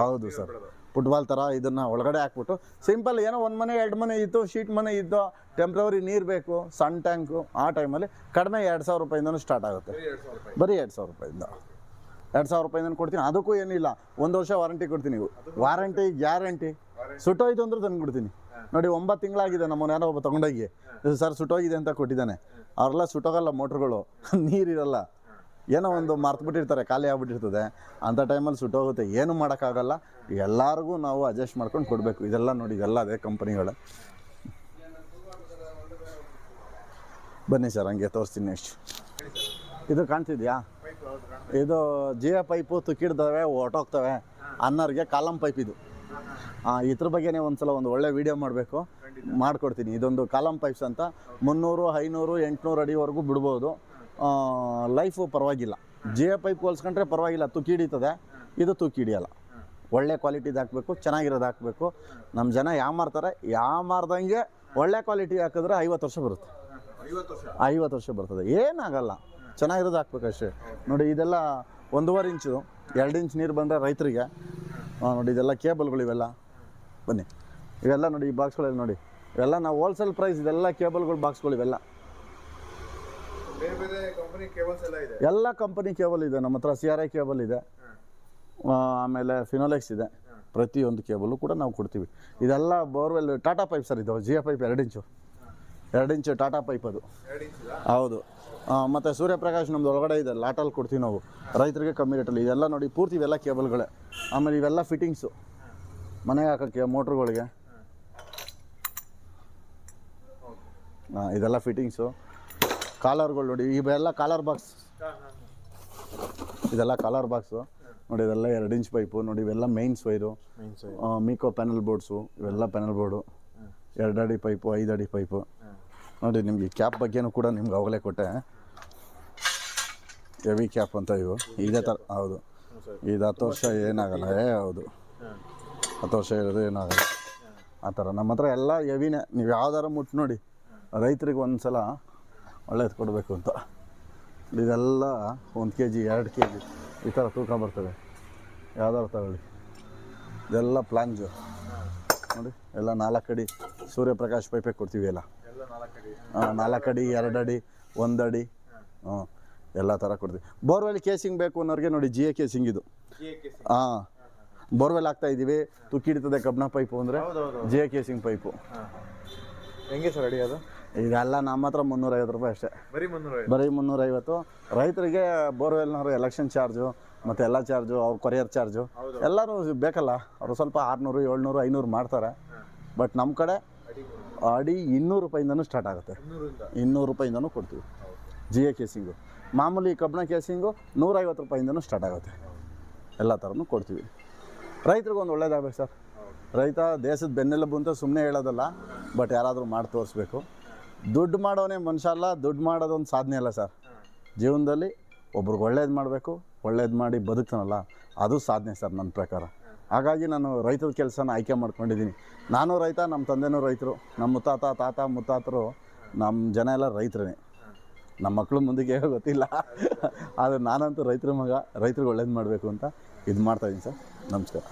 ಹೌದು ಸರ್. ಫುಟ್ಬಾಲ್ ಥರ ಇದನ್ನು ಒಳಗಡೆ ಹಾಕ್ಬಿಟ್ಟು ಸಿಂಪಲ್ ಏನೋ ಒಂದು ಮನೆ ಎರಡು ಮನೆ ಇತ್ತು ಶೀಟ್ ಮನೆ ಇತ್ತು ಟೆಂಪ್ರವರಿ ನೀರು ಬೇಕು ಸಣ್ಣ ಟ್ಯಾಂಕು ಆ ಟೈಮಲ್ಲಿ ಕಡಿಮೆ ಎರಡು ಸಾವಿರ ರೂಪಾಯಿಂದನೂ ಸ್ಟಾರ್ಟ್ ಆಗುತ್ತೆ. ಬರೀ ಎರಡು ಸಾವಿರ ರೂಪಾಯಿಂದ. ಎರಡು ಸಾವಿರ ರೂಪಾಯಿಂದ. ಕೊಡ್ತೀನಿ. ಅದಕ್ಕೂ ಏನಿಲ್ಲ. ಒಂದು ವರ್ಷ ವಾರಂಟಿ ಕೊಡ್ತೀನಿ ವಾರಂಟಿ ಗ್ಯಾರಂಟಿ ಸುಟ್ಟೋಯ್ತು ಅಂದ್ರೆ ತಂದು ಕೊಡ್ತೀನಿ ನೋಡಿ ಒಂಬತ್ತು ತಿಂಗಳಾಗಿದೆ ನಮ್ಮನ್ನ ಯಾರೋ ಒಬ್ಬ ತೊಗೊಂಡೋಗಿ. ಸರ್ ಸುಟ್ಟೋಗಿದೆ ಅಂತ ಕೊಟ್ಟಿದ್ದಾನೆ. ಅವರೆಲ್ಲ ಸುಟ್ಟೋಗಲ್ಲ ಮೋಟ್ರ್ಗಳು. (laughs) ನೀರಿರಲ್ಲ. ಏನೋ ಒಂದು ಮರ್ತುಬಿಟ್ಟಿರ್ತಾರೆ, ಖಾಲಿ ಆಗ್ಬಿಟ್ಟಿರ್ತದೆ. ಅಂಥ ಟೈಮಲ್ಲಿ ಸುಟ್ಟೋಗುತ್ತೆ. ಏನು ಮಾಡೋಕ್ಕಾಗಲ್ಲ. ಎಲ್ಲರಿಗೂ ನಾವು ಅಡ್ಜಸ್ಟ್ ಮಾಡ್ಕೊಂಡು ಕೊಡಬೇಕು. ಇದೆಲ್ಲ ನೋಡಿ, ಇದೆಲ್ಲ ಅದೇ ಕಂಪ್ನಿಗಳು ಬನ್ನಿ ಸರ್ ಹಂಗೆ ತೋರಿಸ್ತೀನಿ ನೆಕ್ಸ್ಟ್ ಇದು ಕಾಣ್ತಿದ್ಯಾ? ಇದು ಜಿಯ ಪೈಪು ತುಕ್ಕಿಡ್ತವೆ ಹೊಟ್ಟೋಗ್ತವೆ ಅನ್ನೋರಿಗೆ ಕಾಲಂ ಪೈಪ್ ಇದು. ಹಾಂ ಇದ್ರ ಬಗ್ಗೆನೇ ಒಂದ್ಸಲ ಒಂದು ಒಳ್ಳೆ ವಿಡಿಯೋ ಮಾಡಬೇಕು. ಮಾಡಿಕೊಡ್ತೀನಿ. ಇದೊಂದು ಕಾಲಂ ಪೈಪ್ಸ್ ಅಂತ ಮುನ್ನೂರು, ಐನೂರು, ಎಂಟುನೂರು ಅಡಿವರೆಗೂ ಬಿಡ್ಬೋದು. ಲೈಫು ಪರವಾಗಿಲ್ಲ. ಜಿಯ ಪೈಪ್ ಹೋಲ್ಸ್ಕೊಂಡ್ರೆ ಪರವಾಗಿಲ್ಲ ತುಕ್ಕಿ ಹಿಡಿತದೆ. ಇದು ತುಕ್ಕಿ ಹಿಡಿಯಲ್ಲ. ಒಳ್ಳೆ ಕ್ವಾಲಿಟಿದು ಹಾಕಬೇಕು ಚೆನ್ನಾಗಿರೋದು ಹಾಕಬೇಕು. ನಮ್ಮ ಜನ ಯಾಮಾರ್ತಾರೆ ಯಾಮಾರ್ದಂಗೆ ಒಳ್ಳೆ ಕ್ವಾಲಿಟಿ ಹಾಕಿದ್ರೆ ಐವತ್ತು ವರ್ಷ ಬರುತ್ತೆ. ಐವತ್ತು ವರ್ಷ? ಐವತ್ತು ವರ್ಷ ಬರ್ತದೆ. ಏನಾಗಲ್ಲ. ಚೆನ್ನಾಗಿರೋದು ಹಾಕ್ಬೇಕಷ್ಟೇ ನೋಡಿ ಇದೆಲ್ಲ ಒಂದೂವರೆ ಇಂಚು ಎರಡು ಇಂಚ್ ನೀರು ಬಂದರೆ ರೈತರಿಗೆ. ನೋಡಿ ಇದೆಲ್ಲ ಕೇಬಲ್ಗಳು ಇವೆಲ್ಲ. ಬನ್ನಿ. ಇವೆಲ್ಲ ನೋಡಿ ಈ ಬಾಕ್ಸ್ಗಳಲ್ಲಿ ನೋಡಿ. ಇವೆಲ್ಲ ನಾವು ಹೋಲ್ಸೇಲ್ ಪ್ರೈಸ್ ಇದೆಲ್ಲ ಕೇಬಲ್ಗಳು ಬಾಕ್ಸ್ಗಳು ಇವೆಲ್ಲ ಬೇರೆ ಬೇರೆ ಕಂಪನಿ ಕೇಬಲ್ಸ್ ಎಲ್ಲ ಕಂಪನಿ ಕೇಬಲ್ ಇದೆ. ನಮ್ಮ ಹತ್ರ ಸಿ ಆರ್ ಐ ಕೇಬಲ್ ಇದೆ. ಆಮೇಲೆ ಫಿನೋಲೆಕ್ಸ್ ಇದೆ. ಪ್ರತಿಯೊಂದು ಕೇಬಲ್ಲು ಕೂಡ ನಾವು ಕೊಡ್ತೀವಿ. ಇದೆಲ್ಲ ಬೋರ್ವೆಲ್ ಟಾಟಾ ಪೈಪ್ ಸರ್ ಇದು ಜಿಯೋ ಪೈಪ್ ಎರಡು ಇಂಚು. ಎರಡು ಇಂಚು ಟಾಟಾ ಪೈಪ್ ಅದು. ಹೌದು. ಮತ್ತು ಸೂರ್ಯಪ್ರಕಾಶ್ ನಮ್ದು ಒಳಗಡೆ ಇದೆ. ಲಾಟಲ್ಲಿ ಕೊಡ್ತೀವಿ ನಾವು. ರೈತರಿಗೆ ಕಮ್ಮಿ ರೇಟಲ್ಲಿ ಇದೆಲ್ಲ ನೋಡಿ, ಪೂರ್ತಿ ಇವೆಲ್ಲ ಕೇಬಲ್ಗಳೇ ಆಮೇಲೆ ಇವೆಲ್ಲ ಫಿಟ್ಟಿಂಗ್ಸು ಮನೆಗೆ ಹಾಕೋಕ್ಕೆ ಮೋಟ್ರುಗಳಿಗೆ ಇದೆಲ್ಲ ಫಿಟ್ಟಿಂಗ್ಸು ಕಾಲರ್ಗಳು ನೋಡಿ ಇವೆಲ್ಲ ಕಾಲರ್ ಬಾಕ್ಸ್ ಇದೆಲ್ಲ ಕಾಲರ್ ಬಾಕ್ಸು ನೋಡಿ ಇದೆಲ್ಲ ಎರಡು ಇಂಚ್ ಪೈಪು ನೋಡಿ ಇವೆಲ್ಲ ಮೈನ್ಸ್ ವೈರು ಮಿಕೋ ಪ್ಯಾನಲ್ ಬೋರ್ಡ್ಸು ಇವೆಲ್ಲ ಪ್ಯಾನಲ್ ಬೋರ್ಡು ಎರಡು ಅಡಿ ಪೈಪು ಐದು ಅಡಿ ಪೈಪು ನೋಡಿ ನಿಮಗೆ ಕ್ಯಾಪ್ ಬಗ್ಗೆನೂ ಕೂಡ ನಿಮ್ಗೆ ಅವಾಗಲೇ ಕೊಟ್ಟೆ. ಹೆವಿ ಕ್ಯಾಪ್ ಅಂತ ಇವು. ಇದೇ ಥರ ಹೌದು. ಇದು ಹತ್ತು ವರ್ಷ ಏನಾಗಲ್ಲ. ಏ ಹೌದು. ಹತ್ತು ವರ್ಷ ಇರೋದು ಏನಾಗಲ್ಲ. ಆ ಥರ ನಮ್ಮ ಹತ್ರ ಎಲ್ಲ ಹೆವಿನೇ ನೀವು ಯಾವ್ದಾರ ಮುಟ್ಟು ನೋಡಿ. ರೈತರಿಗೆ ಒಂದು ಸಲ ಒಳ್ಳೇದು ಕೊಡಬೇಕು ಅಂತ. ಇದೆಲ್ಲ ಒಂದು ಕೆ ಜಿ ಎರಡು ಕೆ ಜಿ ಈ ಥರ ತೂಕ ಬರ್ತದೆ. ಯಾವ್ದಾರು ತಗೊಳ್ಳಿ. ಇದೆಲ್ಲ ಪ್ಲಾಂಜು ನೋಡಿ ಎಲ್ಲ ನಾಲ್ಕು ಅಡಿ ಸೂರ್ಯಪ್ರಕಾಶ್ ಪೈಪೇ ಕೊಡ್ತೀವಿ ಎಲ್ಲ. ಹಾಂ ನಾಲ್ಕು ಅಡಿ ಎರಡು ಅಡಿ ಒಂದು ಅಡಿ ಹ್ಞೂ ಎಲ್ಲ ಥರ ಕೊಡ್ತೀವಿ. ಬೋರ್ವೆಲ್ ಕೇಸಿಂಗ್ ಬೇಕು ಅನ್ನೋರಿಗೆ ನೋಡಿ ಜಿ ಎ ಕೇಸಿಂಗ್ ಇದು. ಹಾಂ ಬೋರ್ವೆಲ್ ಹಾಕ್ತಾ ಇದ್ದೀವಿ ತುಕ್ಕಿಡ್ತದೆ ಕಬ್ಬಿಣ ಪೈಪು ಅಂದರೆ ಜಿ ಎ ಕೇಸಿಂಗ್ ಪೈಪು. ಹೆಂಗೆ ಸರ್ ಅಡಿ ಅದು? ಇದೆಲ್ಲ ನಮ್ಮ ಹತ್ರ ಮುನ್ನೂರೈವತ್ತು ರೂಪಾಯಿ ಅಷ್ಟೇ. ಬರೀ ಮುನ್ನೂರ ಬರೀ ಮುನ್ನೂರೈವತ್ತು. ರೈತರಿಗೆ ಬೋರ್ವೆಲ್ನವರು ಎಲೆಕ್ಷನ್ ಚಾರ್ಜು ಮತ್ತು ಎಲ್ಲ ಚಾರ್ಜು ಅವ್ರ ಕೊರಿಯರ್ ಚಾರ್ಜು. ಎಲ್ಲರೂ ಬೇಕಲ್ಲ. ಅವರು ಸ್ವಲ್ಪ ಆರುನೂರು ಏಳ್ನೂರು ಐನೂರು ಮಾಡ್ತಾರೆ. ಬಟ್ ನಮ್ಮ ಕಡೆ ಅಡಿ ಇನ್ನೂರು ರೂಪಾಯಿಂದನೂ ಸ್ಟಾರ್ಟ್ ಆಗುತ್ತೆ. ಇನ್ನೂರು ರೂಪಾಯಿಂದನೂ ಕೊಡ್ತೀವಿ. ಜಿ ಎ ಕೇಸಿಂಗು ಮಾಮೂಲಿ ಕಬ್ಬಣ ಕೇಸಿಂಗು ನೂರೈವತ್ತು ರೂಪಾಯಿಂದನೂ ಸ್ಟಾರ್ಟ್ ಆಗುತ್ತೆ. ಎಲ್ಲ ಥರನೂ ಕೊಡ್ತೀವಿ. ರೈತರಿಗೆ ಒಂದು ಒಳ್ಳೇದಾಗಬೇಕು ಸರ್. ರೈತ ದೇಶದ ಬೆನ್ನೆಲುಬು ಅಂತ ಸುಮ್ಮನೆ ಹೇಳೋದಲ್ಲ ಬಟ್ ಯಾರಾದರೂ ಮಾಡಿ ತೋರಿಸ್ಬೇಕು. ದುಡ್ಡು ಮಾಡೋನೇ ಮನುಷ್ಯ ಅಲ್ಲ, ದುಡ್ಡು ಮಾಡೋದೊಂದು ಸಾಧನೆ ಅಲ್ಲ ಸರ್. ಜೀವನದಲ್ಲಿ ಒಬ್ರಿಗೆ ಒಳ್ಳೇದು ಮಾಡಬೇಕು, ಒಳ್ಳೇದು ಮಾಡಿ ಬದುಕ್ತಾನಲ್ಲ, ಅದು ಸಾಧನೆ ಸರ್ ನನ್ನ ಪ್ರಕಾರ. ಹಾಗಾಗಿ ನಾನು ರೈತರ ಕೆಲಸನ ಆಯ್ಕೆ ಮಾಡ್ಕೊಂಡಿದ್ದೀನಿ. ನಾನು ರೈತ ನಮ್ಮ ತಂದೆನೂ ರೈತರು ನಮ್ಮ ಮುತ್ತಾತ, ತಾತ, ಮುತ್ತಾತರು ನಮ್ಮ ಜನ ಎಲ್ಲ ರೈತರೇ ನಮ್ಮ ಮಕ್ಕಳು ಮುಂದಕ್ಕೆ ಗೊತ್ತಿಲ್ಲ. ಆದರೆ ನಾನಂತೂ ರೈತರ ಮಗ, ರೈತರಿಗೆ ಒಳ್ಳೇದು ಮಾಡಬೇಕು ಅಂತ ಇದು ಮಾಡ್ತಾಯಿದ್ದೀನಿ ಸರ್. ನಮಸ್ಕಾರ.